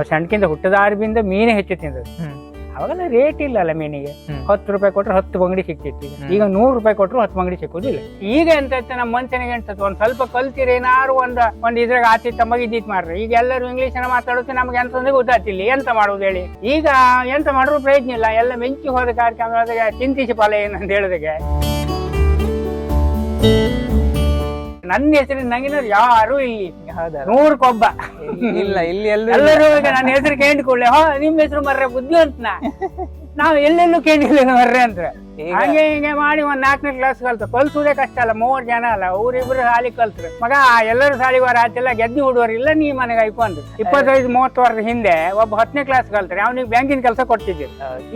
ನಾವು ಸಣ್ಣಕಿಂದ ಹುಟ್ಟದಾರ್ಬಿಂದ ಮೀನೇ ಹೆಚ್ಚು ತಿಂದದ್ದು. ಅವಾಗೆಲ್ಲ ರೇಟ್ ಇಲ್ಲಲ್ಲ ಮೀನಿಗೆ. ಹ್ಮ್. ಹತ್ತು ರೂಪಾಯಿ ಕೊಟ್ಟರೆ ಹತ್ತು ಬಂಗಡಿ ಸಿಕ್ತಿತ್ತು ಈಗ. ನೂರು ರೂಪಾಯಿ ಕೊಟ್ಟರು ಹತ್ತು ಬಂಗಡಿ ಸಿಕ್ಕುದಿಲ್ಲ. ಈಗ ಎಂತ ಇತ್ತು ನಮ್ಮ ಮನುಷ್ಯನಿಗೆ ಎಂತದ್ದು ಒಂದ್ ಸ್ವಲ್ಪ ಕಲ್ತಿರಿ ಏನಾರು ಒಂದ ಒಂದ್ ಇದ್ರಾಗ ಆತಿ ತಮ್ಮಗೆ ಇದ್ದಿತ್ ಮಾಡ್ರಿ. ಈಗ ಎಲ್ಲರೂ ಇಂಗ್ಲೀಷ್ ಮಾತಾಡುತ್ತೆ ನಮ್ಗೆ ಎಂತಂದ್ರೆ ಗೊತ್ತಾಗ್ತಿಲ್ಲ. ಎಂತ ಮಾಡುದು ಹೇಳಿ. ಈಗ ಎಂತ ಮಾಡಿದ್ರು ಪ್ರಯತ್ನ ಇಲ್ಲ. ಎಲ್ಲ ಮೆಂಚಿ ಹೋದ ಕಾರ್ಯಕ್ರಮದಾಗ ಚಿಂತಿಸಿ ಫಲ ಏನಂತ ಹೇಳಿದಾಗ ನನ್ನ ಹೆಸರು ನಂಗಿನವ್ರು ಯಾರು ಇಲ್ಲಿ ಹೌದಲ್ಲ ನೂರಕ್ಕೊಬ್ಬ. ಇಲ್ಲ ಇಲ್ಲಿ ಎಲ್ಲೂ ಎಲ್ಲರೂ ಈಗ ನನ್ನ ಹೆಸರು ಕೇಳಿಕೊಳ್ಳೆ ಹಾ ನಿಮ್ ಹೆಸರು ಮರ್ರೆ ಬುದ್ಧಿ ಅಂತ ನಾವು ಎಲ್ಲೆಲ್ಲೂ ಕೇಳಿಲ್ಲ ಮರ್ರೆ ಅಂತ. ಹಾಗೆ ಹಿಂಗೆ ಮಾಡಿ ಒಂದ್ ನಾಲ್ಕನೇ ಕ್ಲಾಸ್ ಕಲ್ತು. ಕಲ್ಸುದೇ ಕಷ್ಟ ಅಲ್ಲ ಮೂವರ್ ಜನ ಅಲ್ಲ ಊರಿಬ್ರು ಸಾಲಿ ಕಲ್ತ್ರು. ಮಗ ಎಲ್ಲರೂ ಸಾಲಿವಾರ ಆತಿಲ್ಲ ಗೆದ್ದು ಹುಡುಗರು ಇಲ್ಲ ನೀ ಮನೆಗೆ ಐಕೊಂಡ್ರಿ ಇಪ್ಪತ್ತೈದು ಮೂವತ್ತು ವರ್ಷದ ಹಿಂದೆ ಒಬ್ಬ ಹತ್ತನೇ ಕ್ಲಾಸ್ ಕಲ್ತ್ರೆ ಅವ್ನಿಗೆ ಬ್ಯಾಂಕಿನ ಕೆಲಸ ಕೊಡ್ತಿದ್ದೀವಿ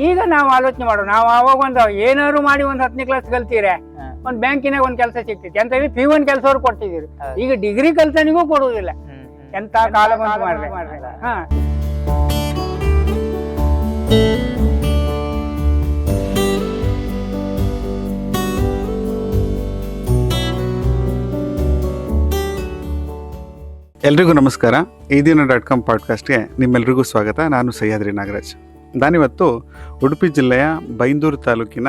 ಈಗ ನಾವು ಆಲೋಚನೆ ಮಾಡೋಣ ನಾವು ಅವಾಗ ಒಂದು ಏನಾದ್ರು ಮಾಡಿ ಒಂದ್ ಹತ್ತನೇ ಕ್ಲಾಸ್ ಕಲ್ತೀರ. ಒಂದ್ ಬ್ಯಾಂಕಿನಾಗ ಒಂದ್ ಕೆಲಸ ಸಿಕ್ತಿತ್ತು ಅಂತ ಹೇಳಿ ಪಿ ಒನ್ ಕೆಲಸ ಅವ್ರು ಕೊಡ್ತಿದ್ದೀರಿ ಈಗ ಡಿಗ್ರಿ ಕಲ್ತನಿಗೂ ಕೊಡುವುದಿಲ್ಲ. ಎಂತ ಕಾಲ ಮಾಡ್ರಿ. ಹಾ. ಎಲ್ರಿಗೂ ನಮಸ್ಕಾರ. ಈ ದಿನ ಡಾಟ್ ಕಾಮ್ ಪಾಡ್ಕಾಸ್ಟ್ಗೆ ನಿಮ್ಮೆಲ್ರಿಗೂ ಸ್ವಾಗತ. ನಾನು ಸಹ್ಯಾದ್ರಿ ನಾಗರಾಜ್. ನಾನಿವತ್ತು ಉಡುಪಿ ಜಿಲ್ಲೆಯ ಬೈಂದೂರು ತಾಲೂಕಿನ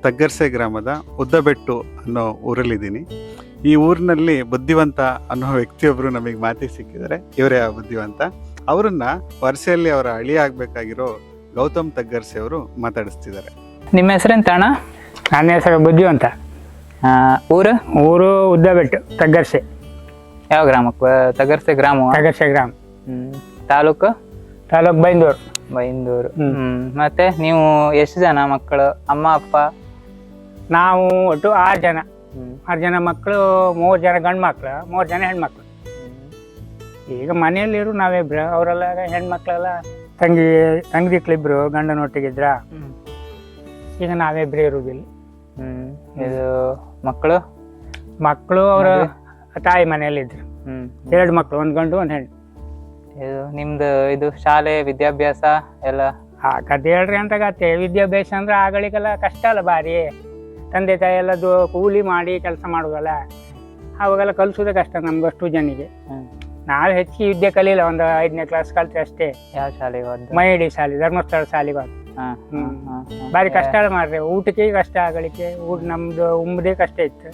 ತಗ್ಗರ್ಸೆ ಗ್ರಾಮದ ಉದ್ದಬೆಟ್ಟು ಅನ್ನೋ ಊರಲ್ಲಿದ್ದೀನಿ. ಈ ಊರಿನಲ್ಲಿ ಬುದ್ಧಿವಂತ ಅನ್ನೋ ವ್ಯಕ್ತಿಯೊಬ್ಬರು ನಮಗೆ ಮಾತಿ ಸಿಕ್ಕಿದ್ದಾರೆ. ಇವರೇ ಆ ಬುದ್ಧಿವಂತ. ಅವರನ್ನ ವರ್ಷೆಯಲ್ಲಿ ಅವರ ಅಳಿ ಆಗಬೇಕಾಗಿರೋ ಗೌತಮ್ ತಗ್ಗರ್ಸೆ ಅವರು ಮಾತಾಡಿಸ್ತಿದ್ದಾರೆ. ನಿಮ್ಮ ಹೆಸರೆಂತ ಅಣ್ಣ ನನ್ನ ಹೆಸರು ಬುದ್ಧಿವಂತ. ಆ, ಊರು? ಊರು ಉದ್ದಬೆಟ್ಟು ತಗ್ಗರ್ಸೆ. ಯಾವ ಗ್ರಾಮ ತಗರ್ಸೆ ಗ್ರಾಮ? ತಗರ್ಸೆ ಗ್ರಾಮ. ಹ್ಮ್. ತಾಲೂಕು? ತಾಲೂಕ್ ಬೈಂದೂರು. ಬೈಂದೂರು. ಹ್ಮ್. ಮತ್ತೆ ನೀವು ಎಷ್ಟು ಜನ ಮಕ್ಕಳು? ಅಮ್ಮ ಅಪ್ಪ? ನಾವು ಒಟ್ಟು ಆರು ಜನ. ಆರ್ ಜನ ಮಕ್ಕಳು ಮೂರು ಜನ ಗಂಡು ಮಕ್ಕಳು ಮೂರು ಜನ ಹೆಣ್ಮಕ್ಳು. ಈಗ ಮನೆಯಲ್ಲಿರು ನಾವಿಬ್ರು ಅವರೆಲ್ಲ ಹೆಣ್ಮಕ್ಳೆಲ್ಲ ತಂಗಿ ತಂಗಿದಿಕ್ಳಿಬ್ರು ಗಂಡನೊಟ್ಟಿಗಿದ್ರ. ಈಗ ನಾವಿಬ್ರು ಇರುವುದಿಲ್ಲ ಹ್ಮ್. ಇದು ಮಕ್ಕಳು? ಮಕ್ಕಳು ಅವರ ತಾಯಿ ಮನೆಯಲ್ಲಿದ್ರು ಹ್ಮ್. ಎರಡು ಮಕ್ಕಳು ಒಂದು ಗಂಡು ಒಂದು ಹೆಣ್ಣು. ಇದು ನಿಮ್ದು ಇದು ಶಾಲೆ ವಿದ್ಯಾಭ್ಯಾಸ ಎಲ್ಲ? ಆ ಕತೆ ಹೇಳ್ರಿ ಅಂತ ಕತೆ ವಿದ್ಯಾಭ್ಯಾಸ ಅಂದ್ರೆ ಆಗಳಿಗೆಲ್ಲ ಕಷ್ಟ ಅಲ್ಲ ಭಾರಿ. ತಂದೆ ತಾಯಿ ಎಲ್ಲ ದು ಕೂಲಿ ಮಾಡಿ ಕೆಲಸ ಮಾಡೋದಲ್ಲ. ಅವಾಗೆಲ್ಲ ಕಲಿಸೋದೇ ಕಷ್ಟ ನಮ್ಗಷ್ಟು ಜನಿಗೆ. ನಾವು ಹೆಚ್ಚಿಗೆ ವಿದ್ಯೆ ಕಲಿಲ್ಲ ಒಂದು ಐದನೇ ಕ್ಲಾಸ್ ಕಲ್ತೆ ಅಷ್ಟೇ. ಯಾವ ಶಾಲೆಗೆ ಹೋದ್ದು? ಮೈಡಿ ಶಾಲೆ ಧರ್ಮಸ್ಥಳ ಶಾಲೆಗೆ ಹೋದ್ ಹ್ಮ್. ಹಾ. ಭಾರಿ ಕಷ್ಟ ಮಾಡ್ರಿ ಊಟಕ್ಕೆ ಕಷ್ಟ ಆಗಲಿಕ್ಕೆ ಊಟ ನಮ್ದು ಉಂಬದೇ ಕಷ್ಟ ಇತ್ತು.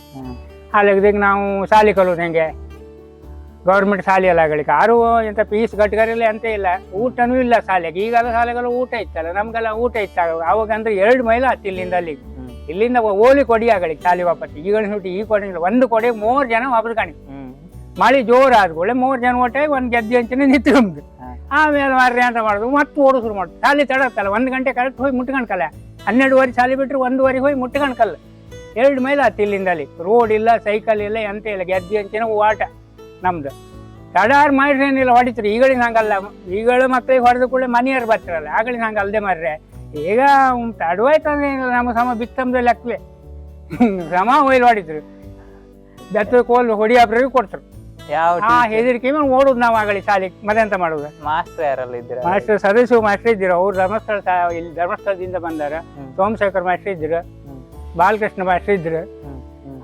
ಹ್ಮ್. ಹಾಲಾಗದಾಗ ನಾವು ಶಾಲೆ ಕಲೋದು ಹೆಂಗೆ? ಗೌರ್ಮೆಂಟ್ ಶಾಲೆ ಎಲ್ಲ ಆಗಲಿಕ್ಕೆ ಯಾರು ಎಂತ ಪೀಸ್ ಗಟ್ಗರಿಲ್ಲ ಅಂತ ಇಲ್ಲ. ಊಟನೂ ಇಲ್ಲ ಶಾಲೆಗೆ. ಈಗೆಲ್ಲ ಶಾಲೆಗೆಲ್ಲ ಊಟ ಇತ್ತಲ್ಲ. ನಮ್ಗೆಲ್ಲ ಊಟ ಇತ್ತು. ಆಗ- ಅವಾಗ ಅಂದ್ರೆ ಎರಡು ಮೈಲ ಹತ್ತು ಇಲ್ಲಿಂದ ಅಲ್ಲಿಗೆ ಹ್ಮ್. ಇಲ್ಲಿಂದ ಓಲಿ ಕೊಡಿ ಆಗಲಿಕ್ಕೆ ಶಾಲೆ ವಾಪಸ್ ಈಗ ಹುಟ್ಟಿ ಈ ಕೊಡಿ. ಒಂದು ಕೊಡೆ ಮೂರು ಜನ ವಾಪಸ್ ಕಾಣಿ. ಮಳೆ ಜೋರು ಆದ್ಕೊಳ್ಳೆ ಮೂರು ಜನ ಒಟ್ಟಾಗಿ ಒಂದು ಗೆದ್ದೆ ಅಂಚನೆ ನಿಂತ್ಕೊಂಡು. ಆಮೇಲೆ ಮಾರ್ರಿ ಅಂತ ಮಾಡೋದು. ಮತ್ತೆ ಓಡೋ ಶುರು ಮಾಡೋದು. ಶಾಲೆ ತಡತ್ತಲ್ಲ. ಒಂದು ಗಂಟೆ ಕರೆಕ್ಟ್ ಹೋಗಿ ಮುಟ್ಕಣ್ಕಲ್ಲ ಹನ್ನೆರಡುವರೆ ಶಾಲೆ ಬಿಟ್ಟರೆ ಒಂದುವರೆ ಹೋಗಿ ಮುಟ್ಕೊಂಡ್ಕಲ್ಲ ಎರಡು ಮೈಲ್ ಆತು ಇಲ್ಲಿಂದ ಅಲ್ಲಿ ರೋಡ್ ಇಲ್ಲ ಸೈಕಲ್ ಇಲ್ಲ ಎಂತ ಇಲ್ಲ ಗೆದ್ದೆ ಅಂಚಿನ ಓಟ ನಮ್ದು. ತಡಾರ್ ಮಾಡಿರೇನಿಲ್ಲ ಹೊಡಿತ್ರಿ. ಈಗಳಿನ ಹಂಗಲ್ಲ. ಈಗಳು ಮಕ್ಕಳಿಗೆ ಹೊಡೆದ ಕೂಡಲೇ ಮನೆಯವ್ರು ಬರ್ತಾರಲ್ಲ ಆಗಳಿನ ಹಂಗೆ ಅಲ್ದೆ ಮಾರ್ರೆ. ಈಗ ತಡವಾಯ್ತಂದ್ರೆ ಏನಿಲ್ಲ ನಮ್ಮ ಸಮ ಬಿತ್ತಮ್ದ ಲೆಕ್ಕವೇ ಸಮ ಒಯ್ಲು ಹೊಡಿತ್ರು. ಬೆತ್ತದ ಕೋಲ್ ಹೊಡಿಯಾಬ್ರಿಗೆ ಕೊಡ್ತರು. ಯಾವ ಆ ಹೆದರಿಕೆ ಓಡುದು ನಾವು ಆಗಲಿ ಶಾಲೆ ಮತ್ತೆ ಎಂತ ಮಾಡುದು. ಮಾಸ್ಟರ್ ಯಾರಲ್ಲ ಇದ್ದೀರಾ? ಮಾಸ್ಟರ್ ಸದಸ್ಯ ಮಾಸ್ಟರ್ ಇದ್ದೀರ. ಅವ್ರು ಧರ್ಮಸ್ಥಳ ಇಲ್ಲಿ ಧರ್ಮಸ್ಥಳದಿಂದ ಬಂದಾರ. ಸೋಮಶೇಖರ್ ಮಾಸ್ಟರ್ ಇದ್ರು ಹ್ಮ್. ಬಾಲಕೃಷ್ಣ ಭಾಷೆ ಇದ್ರು.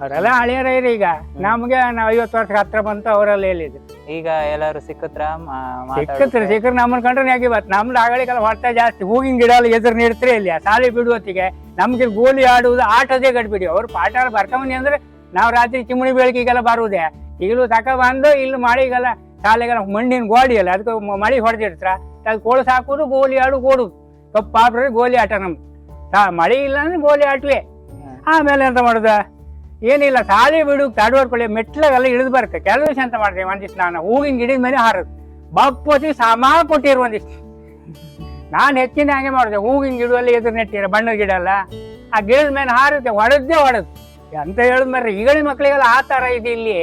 ಅವರೆಲ್ಲ ಹಳೆಯರ ಇರಿ ಈಗ ನಮ್ಗೆ ನಾವ್ ಐವತ್ತು ವರ್ಷ ಹತ್ರ ಬಂತು ಅವರೆಲ್ಲ ಹೇಳಿದ್ರು ಈಗ ಎಲ್ಲಾರು ಸಿಕ್ಕತ್ರ ಸಿಕ್ಕತ್ರ ಸಿಕ್ಕರ್ ನಮ್ಮನ್ನ ಕಂಡ್ರೆ ಯಾಕೆ ಬತ್. ನಮ್ದು ಆಗಳಿಗೆಲ್ಲ ಹೊಟ್ಟೆ ಜಾಸ್ತಿ. ಹೂವಿನ ಗಿಡ ಎಲ್ಲ ಎದುರು ನೀಡ್ತ್ರಿ ಇಲ್ಲಿ ಸಾಲಿ ಶಾಲೆ ಬಿಡುವತ್ತಿಗೆ ನಮ್ಗೆ ಗೋಲಿ ಆಡುವುದು ಆಟದೇ ಗಡ್ಬಿಡಿ. ಅವ್ರು ಪಾಠ ಬರ್ಕೊಂಬಂದಿ ಅಂದ್ರೆ ನಾವು ರಾತ್ರಿ ಚಿಮಣಿ ಬೆಳಕಿಗೆಲ್ಲ ಬರುವುದೇ. ಈಗಲೂ ತಕ ಬಂದು ಇಲ್ಲಿ ಮಳೆಗೆಲ್ಲ ಶಾಲೆಗೆಲ್ಲ ಮಣ್ಣಿನ ಗೋಡಿ ಅಲ್ಲ. ಅದಕ್ಕೆ ಮಳೆ ಹೊಡೆದಿಡ್ತಾರ. ಅದು ಕೋಳು ಸಾಕೋದು ಗೋಲಿ ಆಡು ಓಡುದು ಕಪ್ಪಾಬ್ರೆ ಗೋಲಿ ಆಟ ನಮ್ದು. ಮಳೆ ಇಲ್ಲ ಅಂದ್ರೆ ಗೋಲಿ ಆಟವೇ. ಆಮೇಲೆ ಎಂತ ಮಾಡುದ? ಏನಿಲ್ಲ ಸಾಲಿ ಬಿಡು ತಡವರ್ಕೊಳ್ಳಿ ಮೆಟ್ಲಾಗೆಲ್ಲ ಇಳಿದು ಬರುತ್ತೆ ಕೆಲವು ದಿವಸ ಅಂತ ಮಾಡಿದೆ, ಒಂದಿಷ್ಟು ನಾನು ಹೂವಿನ ಗಿಡದ ಮೇಲೆ ಹಾರದು. ಬಪ್ಪತಿ ಸಮ ಕೊಟ್ಟಿರು ಒಂದಿಷ್ಟು. ನಾನು ಹೆಚ್ಚಿನ ಹಾಗೆ ಮಾಡಿದೆ, ಹೂವಿನ ಗಿಡದಲ್ಲಿ ಎದುರು ನೆಟ್ಟಿರ ಬಣ್ಣದ ಗಿಡ ಎಲ್ಲ. ಆ ಗಿಡದ ಮೇಲೆ ಹಾರುತ್ತೆ ಹೊಡೆದೇ ಹೊಡೆದು ಅಂತ ಹೇಳಿದ್ಮೇಲೆ ಈಗಳ ಮಕ್ಳಿಗೆಲ್ಲ ಆ ಥರ ಇದೆ ಇಲ್ಲಿ.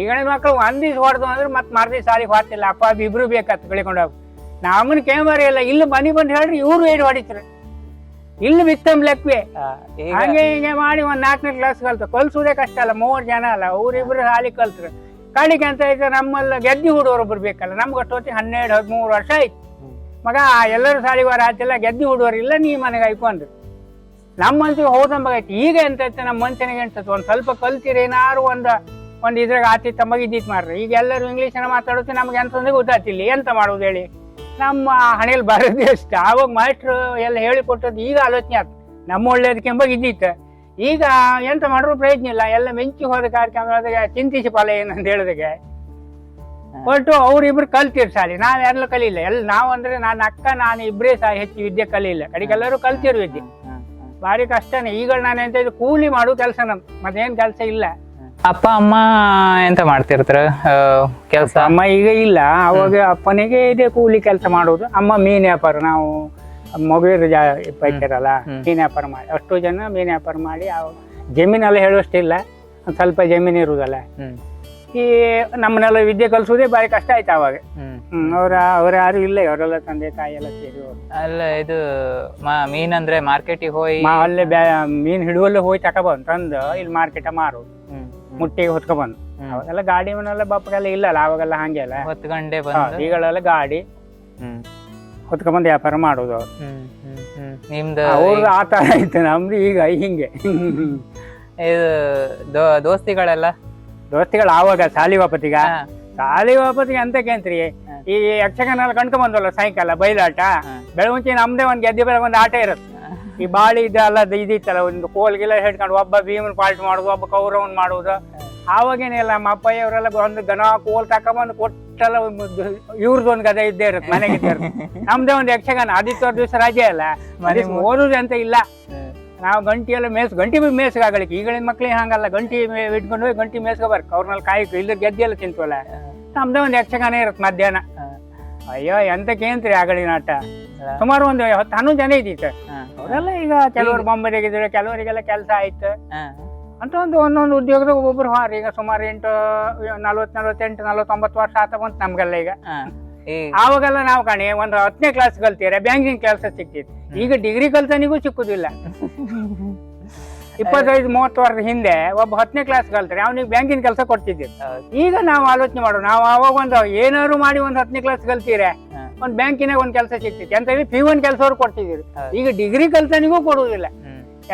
ಈಗಳ ಮಕ್ಳು ಒಂದ್ ಹೊಡೆದು ಅಂದ್ರೆ ಮತ್ತೆ ಮಾರ್ದಿ ಸಾಲಿಗೆ ಹೊತ್ತಿಲ್ಲ ಅಪ್ಪ ಇಬ್ರು ಬೇಕಾತ್ ಬೆಳಿಕೊಂಡು ಹೋಗಿ ನಮ್ಮನ್ನ ಕೇಮರಿ ಇಲ್ಲ ಇಲ್ಲಿ ಮನೆ ಬಂದು ಹೇಳ್ರಿ, ಇವ್ರು ಏನು ಹೊಡಿತಾರೆ? ಇಲ್ಲಿ ಬಿತ್ತಂಬ ಲೆಕ್ಕವೇ? ಹಂಗೆ ಹಿಂಗೆ ಮಾಡಿ ಒಂದ್ ನಾಲ್ಕನೇ ಕ್ಲಾಸ್ ಕಲ್ತು. ಕಲ್ಸುದೇ ಕಷ್ಟ ಅಲ್ಲ ಮೂರ್ ಜನ ಅಲ್ಲ ಅವ್ರಿಬ್ರು ಹಾಲಿ ಕಲ್ತ್ರು. ಕಡಿಗೆ ಅಂತ ಇದ್ರೆ ನಮ್ಮಲ್ಲ ಗೆದ್ದಿ ಹುಡುಗರು ಬೇಕಲ್ಲ ನಮ್ಗೆ ಅಷ್ಟೊತ್ತಿ ಹನ್ನೆರಡು ಹದಿಮೂರು ವರ್ಷ ಆಯ್ತು. ಮಗ ಎಲ್ಲರೂ ಶಾಲಿಗಾರ ಆತಿಲ್ಲ ಗೆದ್ದಿ ಹುಡುಗರು ಇಲ್ಲ ನೀ ಮನೆಗೆ ಐಕೊಂಡ್ರು ನಮ್ಮಂತೂ ಹೋದಂಬಾಗೈತಿ ಈಗ ಎಂತ ನಮ್ಮ ಮನುಷ್ಯನಿಗೆ ಎಂತದ್ದು ಒಂದ್ ಸ್ವಲ್ಪ ಕಲ್ತಿರಿ ಏನಾರು ಒಂದ್ ಒಂದ್ ಇದ್ರಾಗ ಆತಿ ತಮಗೆ ಇದ್ದಿತ್ ಮಾಡ್ರಿ. ಈಗ ಎಲ್ಲರೂ ಇಂಗ್ಲೀಷ್ ಮಾತಾಡುತ್ತೆ ನಮ್ಗೆ ಎಂತಂದ್ರೆ ಗೊತ್ತಾಗ್ತಿಲ್ಲ. ಎಂತ ಮಾಡುದು ಹೇಳಿ? ನಮ್ಮ ಹಣೆಯಲ್ಲಿ ಬರೋದೇ ಎಷ್ಟು ಆವಾಗ ಮಾಸ್ಟ್ರು ಎಲ್ಲ ಹೇಳಿಕೊಟ್ಟದ್ದು ಈಗ ಆಲೋಚನೆ ಆಯ್ತು ನಮ್ಮ ಒಳ್ಳೇದಕ್ಕೆಂಬ ಇದ್ದಿತ್ತು ಈಗ ಎಂತ ಮಾಡಿದ್ರು ಪ್ರಯತ್ನ ಇಲ್ಲ. ಎಲ್ಲ ಮೆಂಚಿ ಹೋದ ಕಾರ್ಯಕ್ರಮ ಚಿಂತಿಸಿ ಫಲ ಏನಂತ ಹೇಳಿದಾಗ ಒಟ್ಟು ಅವ್ರಿಬ್ರು ಕಲ್ತಿರ್ ಸಾಲಿ. ನಾವ್ ಯಾರಲ್ಲೂ ಕಲಿಲ್ಲ. ಎಲ್ಲ ನಾವು ಅಂದ್ರೆ ನಾನು ಅಕ್ಕ ನಾನು ಇಬ್ಬರೇ ಸಹ ಹೆಚ್ಚು ವಿದ್ಯೆ ಕಲಿಲ್ಲ ಕಡೆಗೆಲ್ಲರೂ ಕಲ್ತಿರು ವಿದ್ಯೆ ಭಾರಿ ಕಷ್ಟನೇ. ಈಗ ನಾನು ಎಂತ ಕೂಲಿ ಮಾಡುವ ಕೆಲಸ ನಮ್ ಮತ್ತೇನು ಕೆಲಸ ಇಲ್ಲ. ಅಪ್ಪ ಅಮ್ಮ ಎಂತ ಮಾಡ್ತಿರ್ತಾರ? ಕೆಲಸ? ಅಮ್ಮ ಈಗ ಇಲ್ಲ. ಅವಾಗ ಅಪ್ಪನಿಗೆ ಇದೆ ಕೂಲಿ ಕೆಲಸ ಮಾಡೋದು ಅಮ್ಮ ಮೀನ್ ವ್ಯಾಪಾರ. ನಾವು ಮಗುವಿರ ಜಾ ಬೈತಾರಲ್ಲ. ಮೀನ್ ವ್ಯಾಪಾರ ಮಾಡಿ. ಅಷ್ಟು ಜನ ಮೀನ್ ವ್ಯಾಪಾರ ಮಾಡಿ ಜಮೀನೆಲ್ಲ ಹೇಳುವಷ್ಟಿಲ್ಲ. ಒಂದ್ ಸ್ವಲ್ಪ ಜಮೀನು ಇರುವುದಲ್ಲ ಈ ನಮ್ಮನ್ನೆಲ್ಲ ವಿದ್ಯೆ ಕಲಿಸೋದೇ ಭಾರಿ ಕಷ್ಟ ಆಯ್ತು ಅವಾಗ. ಅವ್ರ ಅವ್ರ ಯಾರು ಇಲ್ಲ. ಅವರೆಲ್ಲ ತಂದೆ ತಾಯಿ ಎಲ್ಲ ಸೇರಿ. ಅಲ್ಲ ಇದು ಮೀನ್ ಅಂದ್ರೆ ಮಾರ್ಕೆಟಿಗೆ ಹೋಗಿ ಅಲ್ಲೇ ಮೀನ್ ಹಿಡುವಲ್ಲೇ ಹೋಗಿ ತಕಬಂದು ತಂದು ಇಲ್ಲಿ ಮಾರ್ಕೆಟ್ ಮಾರೋದು. ಮುಟ್ಟಿಗೆ ಹೊತ್ಕೊಂಡ್ ಬಂದ್ ಅವಾಗೆಲ್ಲ ಗಾಡಿ ಮನೆಲ್ಲ ಬಪ್ಪಗೆಲ್ಲ ಇಲ್ಲಲ್ಲ ಅವಾಗೆಲ್ಲ ಹಂಗೆ ಅಲ್ಲ. ಗಂಟೆ ಬಂದು. ಈಗಳೆಲ್ಲ ಗಾಡಿ ಹ್ಮ್, ಹೊತ್ಕೊಂಬಂದು ವ್ಯಾಪಾರ ಮಾಡೋದು ಅವ್ರು. ನಿಮ್ದು ಅವ್ರದ್ದು ಆ ಆಯ್ತು ನಮ್ದು ಈಗ ಹಿಂಗೆ. ಇದು ದೋಸ್ತಿಗಳೆಲ್ಲ? ದೋಸ್ತಿಗಳು ಆವಾಗ ಸಾಲಿ ವಾಪತಿಗ ಸಾಲಿ ವಾಪತಿಗೆ ಅಂತಕೇಂತ್ರಿ ಈ ಯಕ್ಷಗಾನ ಕಣ್ಕೊಂಡ್ ಬಂದಲ್ಲ ಸಾಯಂಕಾಲ ಬಯಲಾಟ ಬೆಳವಂಚಿ ಬೆಳಗುಂಚಿ ನಮ್ದೇ ಒಂದ್ ಗೆದ್ದೆ ಬರ ಒಂದ್ ಆಟ ಇರುತ್ತೆ. ಈ ಬಾಳಿ ಇದೆಲ್ಲ ಇದಿತ್ತಲ್ಲ ಒಂದು ಗಿಲ ಹಿಡ್ಕೊಂಡು ಒಬ್ಬ ಭೀಮನ್ ಪಾಲ್ಟ್ ಮಾಡುದು ಒಬ್ಬ ಕೌರವನ್ ಮಾಡೋದು. ಆವಾಗೇನಿಲ್ಲ ನಮ್ಮ ಅಪ್ಪಯ್ಯ ಅವರೆಲ್ಲ ಒಂದು ಗನ ಕೋಲ್ ತಕೊಂಬಂದು ಕೊಟ್ಟೆಲ್ಲ ಇವ್ರದ್ದು ಒಂದು ಗದೆ ಇದ್ದೇ ಇರುತ್ತೆ ಮನೆಗೆ ಇದ್ದೇ ಇರುತ್ತೆ. ನಮ್ದೇ ಒಂದು ಯಕ್ಷಗಾನ ಆದಿತ್ಯವಾರ ದಿವಸ ರಜೆ ಅಲ್ಲ. ಮನೆ ಓದುದು ಅಂತ ಇಲ್ಲ. ನಾವು ಗಂಟಿ ಎಲ್ಲ ಮೇಸ್ ಗಂಟಿ ಮೇಸ್ಗಾಗಲಿಕ್ಕೆ ಈಗಳಿನ ಮಕ್ಳಿಗೆ ಹಂಗಲ್ಲ. ಗಂಟಿ ಇಟ್ಕೊಂಡು ಹೋಗಿ ಗಂಟಿ ಮೇಸ್ಗ ಬರ್ಕ ಅವ್ರನ್ನೆಲ್ಲ ಕಾಯ್ಕು ಇಲ್ಲ ಗೆದ್ದೆ ಎಲ್ಲ ತಿಂತವಲ್ಲ. ನಮ್ದೇ ಒಂದು ಯಕ್ಷಗಾನ ಇರುತ್ತೆ ಮಧ್ಯಾಹ್ನ. ಅಯ್ಯೋ ಎಂತ ಕೇಂತ್ರಿ ಆಗಲಿ ಹಾ. ಸುಮಾರು ಒಂದು ಹತ್ತು ಹನ್ನೊಂದು ಜನ ಇದ್ದಿತ್ತು ಅವರೆಲ್ಲ ಈಗ ಕೆಲವರು ಬೊಂಬರಿಗಿದ್ರು ಕೆಲವರಿಗೆಲ್ಲ ಕೆಲಸ ಆಯ್ತು. ಅಂತ ಒಂದು ಒಂದೊಂದು ಉದ್ಯೋಗದಾಗ ಒಬ್ಬೊಬ್ರು ಹಾರ. ಈಗ ಸುಮಾರು ಎಂಟು ನಲ್ವತ್ ನಲ್ವತ್ತೆಂಟು ನಲ್ವತ್ತೊಂಬತ್ತು ವರ್ಷ ಆತ ಬಂತು ನಮ್ಗೆಲ್ಲ ಈಗ. ಆವಾಗೆಲ್ಲ ನಾವು ಕಾಣಿ ಒಂದು ಹತ್ತನೇ ಕ್ಲಾಸ್ ಕಲ್ತೀರ ಬ್ಯಾಂಕಿಂಗ್ ಕೆಲಸ ಸಿಕ್ತಿತ್ತು ಈಗ ಡಿಗ್ರಿ ಕಲ್ತನಿಗೂ ಸಿಕ್ಕುದಿಲ್ಲ. ಇಪ್ಪತ್ತೈದು ಮೂವತ್ತು ವರ್ಷದ ಹಿಂದೆ ಒಬ್ಬ ಹತ್ತನೇ ಕ್ಲಾಸ್ ಕಲ್ತಾರೆ ಅವ್ನಿಗೆ ಬ್ಯಾಂಕಿನ ಕೆಲಸ ಕೊಡ್ತಿದ್ದೆ. ಈಗ ನಾವು ಆಲೋಚನೆ ಮಾಡೋಣ ನಾವು ಅವಾಗ ಒಂದು ಏನಾದ್ರು ಮಾಡಿ ಒಂದು ಹತ್ತನೇ ಕ್ಲಾಸ್ ಕಲ್ತೀರೆ. ಒಂದು ಬ್ಯಾಂಕಿನಾಗ ಒಂದು ಕೆಲಸ ಸಿಕ್ತಿತ್ತು ಅಂತ ಹೇಳಿ ಪಿ ಒನ್ ಕೆಲಸ ಅವ್ರು ಕೊಡ್ತಿದ್ರು. ಈಗ ಡಿಗ್ರಿ ಕಲ್ತನಿಗೂ ಕೊಡುವುದಿಲ್ಲ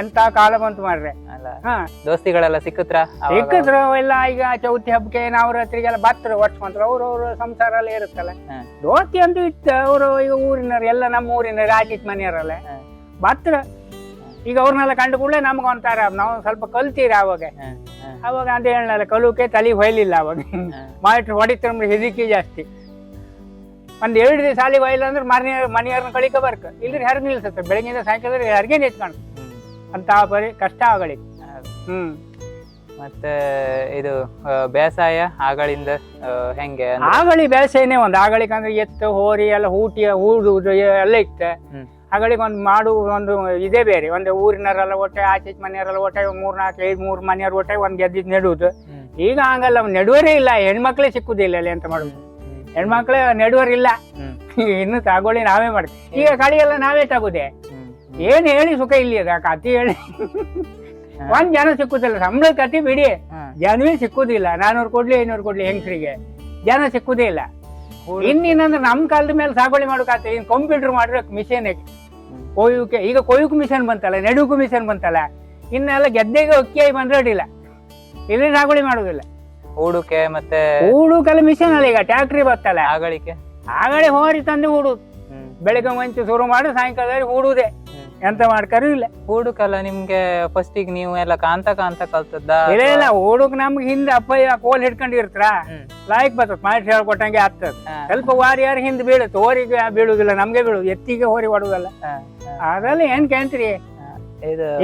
ಎಂತ ಕಾಲ ಬಂತು ಮಾಡ್ರೆ ದೋಸ್ತಿಗಳೆಲ್ಲ ಸಿಕ್ಕತ್ರ ಸಿಕ್ಕತ್ರ ಇಲ್ಲ ಎಲ್ಲ ಈಗ ಚೌತಿ ಹಬ್ಬಕ್ಕೆ ನವರಾತ್ರಿಗೆಲ್ಲ ಬರ್ತಾರೆ ವರ್ಷ ಮಾತ್ರ. ಅವ್ರು ಅವ್ರ ಸಂಸಾರ ಎಲ್ಲ ಇರುತ್ತಲ್ಲ. ದೋಸ್ತಿ ಅಂತೂ ಇತ್ತು. ಅವರು ಈಗ ಊರಿನವ್ರು ಎಲ್ಲ ನಮ್ಮ ಊರಿನ ರಾಜಿತ್ ಮನೆಯವರಲ್ಲ. ಬರ್ತಾರೆ. ಬತ್ರ ಈಗ ಅವ್ರನ್ನೆಲ್ಲ ಕಂಡು ಕೂಡಲೇ ನಮ್ಗೆ ಒಂಥರ ನಾವು ಸ್ವಲ್ಪ ಕಲ್ತೀರಿ ಅವಾಗ? ಅವಾಗ ಅಂತ ಹೇಳಲ್ಲ ಕಲುಕೆ ತಲೆ ಹೊಯ್ಲಿಲ್ಲ ಅವಾಗ. ಹಾ. ಮಾಡಿಟ್ರು ಹೊಡಿತಾರೆ ಹೆದರಿಕೆ ಜಾಸ್ತಿ. ಒಂದ್ ಎರಡು ದಿವಸ ಸಾಲಿಗೆ ಹೊಯ್ಲಿಲ್ಲ ಅಂದ್ರೆ ಮನೆ ಮನೆಯವ್ರನ್ನ ಕಳಿಕ ಬರ್ಕ. ಇಲ್ದ್ರೆ ಯಾರು ನಿಲ್ಸತ್ತೆ? ಬೆಳಗ್ಗೆಯಿಂದ ಸಾಯಂಕಾಲ ಯಾರಿಗೆ ನಿಂತ್ಕೊಂಡು. ಅಂತ ಪರಿ ಕಷ್ಟ ಆಗಲಿ ಹ್ಮ್. ಮತ್ತೆ ಇದು ಬೇಸಾಯ ಆಗಳಿಂದ ಹೆಂಗೆ ಆಗಳಿ ಬೇಸಾಯನೇ ಒಂದು. ಆಗಳಿಕ್ ಅಂದ್ರೆ ಎತ್ತು ಹೋರಿ ಎಲ್ಲ ಊಟಿ ಊರು ಎಲ್ಲ ಇತ್ತೆ. ಆಗಳಿಗೆ ಒಂದು ಮಾಡು ಒಂದು ಇದೇ ಬೇರೆ. ಒಂದು ಊರಿನವರೆಲ್ಲ ಒಟ್ಟೆ ಆಚೆ ಮನೆಯವರೆಲ್ಲ ಒಟ್ಟೆ ಮೂರ್ ನಾಲ್ಕು ಐದು ಮೂರು ಮನೆಯವ್ರ ಒಟ್ಟೆ ಒಂದು ಗೆದ್ದಿದ್ ನೆಡುವುದು ಈಗ ಹಂಗಲ್ಲ ನೆಡುವರೇ ಇಲ್ಲ. ಹೆಣ್ಮಕ್ಳೇ ಸಿಕ್ಕುದಿಲ್ಲ ಅಲ್ಲಿ ಅಂತ ಮಾಡುದು. ಹೆಣ್ಮಕ್ಳೇ ನೆಡುವರಿಲ್ಲ ಇಲ್ಲ. ಇನ್ನು ತಗೊಳ್ಳಿ ನಾವೇ ಮಾಡ್ತೀವಿ. ಈಗ ಕಳಿ ಎಲ್ಲ ನಾವೇ ತಗೋದೆ. ಏನು ಹೇಳಿ ಸುಖ ಇಲ್ಲ ಅದ? ಕತಿ ಹೇಳಿ. ಒಂದ್ ಜನ ಸಿಕ್ಕುದಿಲ್ಲ. ಸಂಬಳ ಕತಿ ಬಿಡಿ. ಜನವೇ ಸಿಕ್ಕುದಿಲ್ಲ. ನಾನೂರು ಕೊಡ್ಲಿ ಐನೂರು ಕೊಡ್ಲಿ ಹೆಂಗಸರಿಗೆ. ಜನ ಸಿಕ್ಕುದೇ ಇಲ್ಲ. ಇನ್ನೇನಂದ್ರೆ ನಮ್ ಕಾಲದ ಮೇಲೆ ಸಾಗುವಳಿ ಮಾಡೋಕಾಗ್ತದೆ ಇನ್ ಕಂಪ್ಯೂಟರ್ ಮಾಡಿರೋ ಮಿಷನ್ ಕೊಯ್ಯುಕೆ ಈಗ ಕೊಯ್ಯುಕು ಮಿಷನ್ ಬಂತಲ್ಲ ನೆಡುಕು ಮಿಷನ್ ಬಂತಲ್ಲ ಇನ್ನೆಲ್ಲ ಗೆದ್ದೆಗೆ ಅಕ್ಕಿಯಾಗಿ ಬಂದ್ರೆ ಅಡ್ಡಿಲ್ಲ. ಇಲ್ಲಿ ಸಾಗುವಳಿ ಮಾಡುದಿಲ್ಲ. ಹೂಡುಕೆ ಮತ್ತೆ ಹೂಡುಕಲ್ಲಿ ಮಿಷನ್ ಅಲ್ಲ ಈಗ ಟ್ಯಾಕ್ಟ್ರಿ ಬರ್ತಲ್ಲ. ಆಗಳಿಕೆ ಆಗಳಿ ಹೋರಿ ತಂದು ಹೂಡುದು ಬೆಳಿಗ್ಗೆ ಮಂಚು ಶುರು ಮಾಡಿ ಸಾಯಂಕಾಲದಲ್ಲಿ ಹೂಡುದೇ. ಎಂತ ಮಾಡ್ಕರು ಇಲ್ಲ. ಹೂಡುಕಲ್ಲ ನಿಮ್ಗೆ ಫಸ್ಟಿಗೆ ನೀವು ಎಲ್ಲ ಕಾಂತ ಕಾಂತ ಕಲ್ತದ್ದ? ಇಲ್ಲ ಇಲ್ಲ ಹೂಡುಕ್ ನಮ್ಗೆ ಹಿಂದೆ ಅಪ್ಪ ಕೋಲ್ ಹಿಡ್ಕೊಂಡಿರ್ತಾರ. ಲಾಯ್ಕ್ ಬರ್ತದ ಮಾಡಿ ಹೇಳ್ಕೊಟ್ಟಂಗೆ ಆಗ್ತದ. ಸ್ವಲ್ಪ ವಾರಿ ಯಾರು ಹಿಂದೆ ಬೀಳುತ್ತೆ ಹೋರಿಗೆ ಬೀಳುದಿಲ್ಲ ನಮ್ಗೆ ಬೀಳುದು ಎತ್ತಿಗೆ ಹೋರಿ ಹೊಡುದಲ್ಲ. ಅದ್ರಲ್ಲಿ ಏನ್ ಕೇಂತ್ರಿ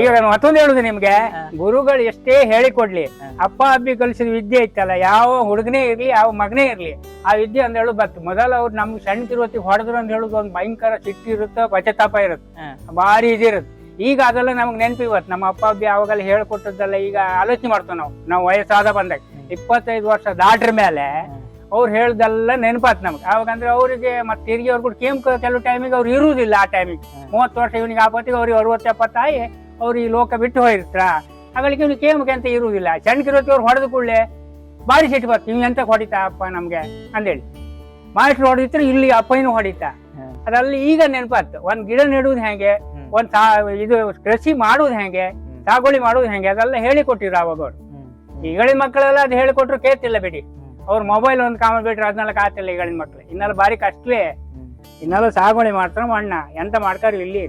ಈಗ ನಾನು ಮತ್ತೊಂದು ಹೇಳುದು ನಿಮ್ಗೆ. ಗುರುಗಳು ಎಷ್ಟೇ ಹೇಳಿಕೊಡ್ಲಿ. ಅಪ್ಪ ಅಬ್ಬಿ ಕಲಿಸಿದ ವಿದ್ಯೆ ಇತ್ತಲ್ಲ ಯಾವ ಹುಡುಗನೇ ಇರ್ಲಿ ಯಾವ ಮಗನೇ ಇರ್ಲಿ ಆ ವಿದ್ಯೆ ಅಂತ ಹೇಳುದು ಬತ್ತು ಮೊದಲು ಅವ್ರು ನಮ್ಗೆ ಸಣ್ಣ ತಿರುವತ್ತಿ ಹೊಡೆದ್ರು ಅಂತ ಹೇಳುದು ಒಂದು ಭಯಂಕರ ಸಿಟ್ಟು ಇರುತ್ತೆ ಪಚತಾಪ ಇರುತ್ತೆ. ಬಾರಿ ಭಾರಿ ಇದಿರುತ್ತೆ ಈಗ ಅದೆಲ್ಲ ನಮ್ಗೆ ನೆನಪು ಇವತ್ತು ನಮ್ಮ ಅಪ್ಪ ಅಬ್ಬಿ ಅವಾಗೆಲ್ಲ ಹೇಳ್ಕೊಟ್ಟದ್ದೆಲ್ಲ ಈಗ ಆಲೋಚನೆ ಮಾಡ್ತೇವೆ ನಾವು. ನಾವು ವಯಸ್ಸಾದ ಬಂದಾಗ. ಇಪ್ಪತ್ತೈದು ವರ್ಷ ದಾಟ್ರ ಮೇಲೆ ಅವ್ರು ಹೇಳ್ದೆಲ್ಲ ನೆನಪಾತ್ ನಮ್ಗೆ. ಅವಾಗ ಅಂದ್ರೆ ಅವರಿಗೆ ಮತ್ತೆ ತಿರುಗಿ ಅವ್ರು ಕೂಡ ಕೇಮ್ ಕೆಲವು ಟೈಮಿಗೆ ಅವ್ರು ಇರುವುದಿಲ್ಲ ಆ ಟೈಮಿಗೆ. ಮೂವತ್ತು ವರ್ಷ ಇವನಿಗೆ ಆಪತ್ತಿಗೆ ಅವ್ರಿಗೆ ಅರವತ್ತು ಎಪ್ಪತ್ತಾಯಿ ಅವ್ರು ಈ ಲೋಕ ಬಿಟ್ಟು ಹೋಗಿರ್ತಾರ? ಹಾಗಾಗಿ ಇವ್ನು ಕೇಮಕ್ಕೆ ಅಂತ ಇರುವುದಿಲ್ಲ ಚಂಡಕಿರೋತಿ ಅವ್ರು ಹೊಡೆದು ಕೂಡಲೇ ಬಾರಿ ಸಿಟ್ಟು ಬರ್ತೀವಿ ಇವ್ ಎಂತ ಹೊಡಿತಾ ಅಪ್ಪ ನಮ್ಗೆ? ಅಂದೇಳಿ. ಮಾಸ್ಟ್ರು ಹೊಡೆದಿತ್ತು ಇಲ್ಲಿ ಅಪ್ಪನೂ ಹೊಡಿತಾ. ಅದರಲ್ಲಿ ಈಗ ನೆನಪಾತು. ಒಂದ್ ಗಿಡ ನೆಡುವುದು ಹೆಂಗೆ ಒಂದು ಸಾ ಇದು ಕೃಷಿ ಮಾಡುವುದು ಹೆಂಗೆ ಸಾಗುವಳಿ ಮಾಡುವುದು ಹೆಂಗೆ ಅದೆಲ್ಲ ಹೇಳಿಕೊಟ್ಟಿರು ಅವಾಗ ಅವರು. ಈಗಳಿನ ಮಕ್ಕಳೆಲ್ಲ ಅದು ಹೇಳಿಕೊಟ್ರು ಕೇಳ್ತಿಲ್ಲ ಬಿಡಿ. ಅವ್ರ ಮೊಬೈಲ್ ಒಂದು ಕಾಮ ಬಿಟ್ರೆ ಅದನ್ನೆಲ್ಲ ಕಾತಿಲ್ಲ ಈಗಳಿನ ಮಕ್ಳು. ಇನ್ನೆಲ್ಲ ಭಾರಿ ಕಷ್ಟವೇ. ಇನ್ನೆಲ್ಲ ಸಾಗುವಳಿ ಮಾಡ್ತಾರ ಮಣ್ಣ. ಎಂತ ಮಾಡ್ತಾರ ಇಲ್ಲಿ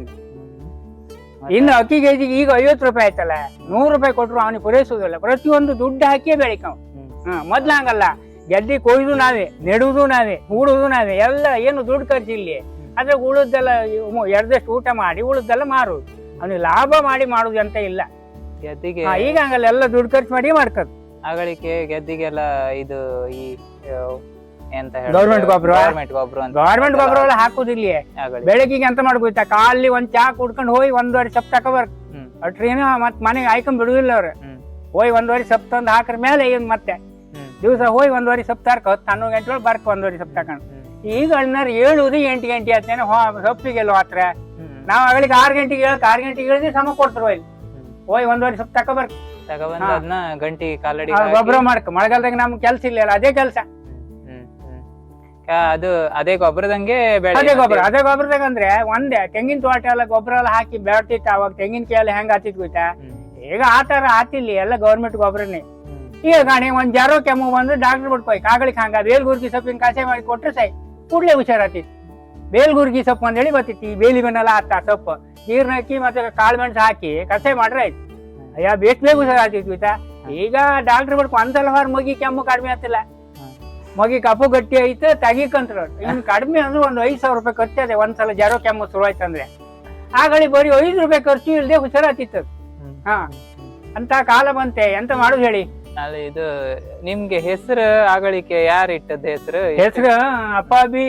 ಇನ್ನು. ಅಕ್ಕಿ ಕೆಜಿಗೆ ಈಗ ಐವತ್ತು ರೂಪಾಯಿ ಆಯ್ತಲ್ಲ. ನೂರು ರೂಪಾಯಿ ಕೊಟ್ರು ಅವನಿಗೆ ಪೂರೈಸೋದಿಲ್ಲ ಪ್ರತಿಯೊಂದು ದುಡ್ಡು ಹಾಕಿಯೇ ಬೆಳಿಕ ಹ್ಮ್. ಹಾ ಮೊದ್ಲು ಹಂಗಲ್ಲ. ಗೆದ್ದಿ ಕೊಯ್ದು ನಾವೇ ನೆಡುವುದು ನಾವೇ ಹೂಡುವುದು ನಾವೇ ಎಲ್ಲ ಏನು ದುಡ್ಡು ಖರ್ಚು ಇಲ್ಲಿ. ಆದ್ರೆ ಉಳಿದೆಲ್ಲ ಎರಡಷ್ಟು ಊಟ ಮಾಡಿ ಉಳಿದೆಲ್ಲ ಮಾರುದು. ಅವನಿಗೆ ಲಾಭ ಮಾಡಿ ಮಾಡುದು ಅಂತ ಇಲ್ಲ. ಗೆದ್ದಿಗೆ ಈಗ ಹಂಗಲ್ಲ. ಎಲ್ಲ ದುಡ್ಡು ಖರ್ಚು ಮಾಡಿ ಮಾಡ್ತದ ಆಗಳಿಕೆ ಗೆದ್ದಿಗೆಲ್ಲ ಇದು ಈ ಎಂತ Government ಗೊಬ್ಬರ? ಗವರ್ಮೆಂಟ್ ಗೊಬ್ಬರ ಅಂತ. ಗೊಬ್ಬರ ಎಲ್ಲ ಹಾಕುದಿಲ್ಲ ಬೆಳಗ್ಗಿಗೆ ಮಾಡ್ಬೋಯ್ತಾ ಕಾಲಿ ಒಂದ್ ಚಾ ಕುಡ್ಕೊಂಡು ಹೋಗಿ ಒಂದೂವರೆ ಸಪ್ ತಕೊಬರ್ ಅಟ್ರೇನು ಮತ್ ಮನೆಗೆ ಆಯ್ಕೊಂಡ್ ಬಿಡುದಿಲ್ಲ ಅವ್ರು. ಹೋಗಿ ಒಂದೂವರೆ ಸಪ್ ತಂದು ಹಾಕ್ರ ಮೇಲೆ ಏನ್ ಮತ್ತೆ. ದಿವಸ ಹೋಗಿ ಒಂದೂವರೆ ಸಪ್ ತರ್ಕ ಹನ್ನೊಂದು ಗಂಟೆ ಒಳಗೆ ಬರ್ಕ ಒಂದೂವರೆ ಸಪ್ ತಕೊಂಡು. ಈಗ ಅಣ್ಣಾರು ಏಳುದು ಎಂಟು ಗಂಟೆ ಆತೇನೆ ಸೊಪ್ಪಿಗೆಲ್ಲ ಹತ್ರ ನಾವು ಅಗಳಿಗೆ ಆರು ಗಂಟೆಗೆ ಹೇಳಕ್ ಆರು ಗಂಟೆಗೆ ಹೇಳಿದ್ರೆ ಸಮ ಕೊಡ್ತಾರ ಹೋಯ್. ಹೋಗಿ ಒಂದುವರೆ ಸಪ್ ತಕ ಬರ್ಕ. ತಗೊಬಂದು ಹಾ. ಅದನ್ನ ಗಂಟಿ ಕಾಲಡಿ ಗೊಬ್ಬರ ಮಾಡ್ಕ. ಮಳೆಗಾಲದಾಗ ನಮ್ಗೆ ಕೆಲ್ಸ ಇಲ್ಲ ಅಲ್ಲ ಅದೇ ಕೆಲ್ಸ. ಅದು ಅದೇ ಗೊಬ್ಬರದಂಗೆ ಬೆಳೆ ಅದೇ ಗೊಬ್ಬರ ಅದೇ ಗೊಬ್ಬರದಾಗ ಅಂದ್ರೆ ಒಂದೇ ತೆಂಗಿನ ತೋಟ ಎಲ್ಲ ಗೊಬ್ಬರ ಎಲ್ಲ ಹಾಕಿ ಬೆಳ್ತಿತ್ತ ಅವಾಗ ತೆಂಗಿನಕಾಯಿ ಎಲ್ಲ ಹೆಂಗ್ ಆತಿತ್ ಗೊತ್ತಾ? ಹ್ಮ್. ಈಗ ಆ ತರ ಆತಿಲ್ಲ ಎಲ್ಲ ಗೌರ್ಮೆಂಟ್ ಗೊಬ್ಬರನೇ. ಹ್ಮ್. ಈಗ ಗಾಣಿ ಒಂದ್ ಜ್ವರ ಕೆಮ್ಮು ಬಂದ್ರೆ ಡಾಕ್ಟರ್ ಬಿಟ್ಕೋಯ್ ಕಾಗಳಿಗೆ ಹಂಗ ಬೇಲ್ಗುರ್ಗಿ ಸೊಪ್ಪಿನ ಕಾಸೆ ಮಾಡಿ ಕೊಟ್ರೆ ಸೈ ಕೂಡ್ಲೇ ಹುಷಾರಾತಿತ್ತು ಬೇಲ್ಗುರ್ಗಿ ಸೊಪ್ಪು ಅಂತೇಳಿ ಬರ್ತೈತಿ ಈ ಬೇಲಿ ಬೆನ್ನೆಲ್ಲ ಆತ ಸೊಪ್ಪು. ನೀರ್ನ ಹಾಕಿ ಮತ್ತೆ ಕಾಳು ಮೆಣಸು ಹಾಕಿ ಕಸೆ ಮಾಡ್ರೆ ಆಯ್ತು. ಅಯ್ಯ ಬೇಕು ಬೇಗ ಹುಷಾರಾತಿತ್ತು ಆಯ್ತಾ ಈಗ ಡಾಕ್ಟರ್ ಬಿಡ್ಕೊ ಅಂತಲ್ಲ ಹೊರ ಮಗಿ ಕೆಮ್ಮು ಕಡಿಮೆ ಆಗ್ತಿಲ್ಲ. ಮಗಿ ಕಪ್ಪು ಗಟ್ಟಿ ಐತೆ ತೆಗಿಕಂತ್ರ ಇನ್ನು ಕಡಿಮೆ ಅಂದ್ರೆ ಒಂದು ಐದು ಸಾವಿರ ರೂಪಾಯಿ ಖರ್ಚು ಅದೇ ಒಂದ್ಸಲ ಜ್ವರ ಕೆಮ್ಮು ಶುರು ಆಯ್ತಂದ್ರೆ ಆಗಲಿ ಬರೀ ಐದು ರೂಪಾಯಿ ಖರ್ಚು ಇಲ್ಲದೆ ಹುಷಾರಾತಿತ್ತು ಆತಿತ್ತು ಹಾ. ಅಂತ ಕಾಲ ಬಂತೆ ಎಂತ ಮಾಡುದು ಹೇಳಿ? ಇದು ನಿಮ್ಗೆ ಹೆಸರು ಆಗಳಿಕೆ ಯಾರು ಇಟ್ಟದ ಹೆಸರು? ಹೆಸರು ಅಪ್ಪ ಬಿ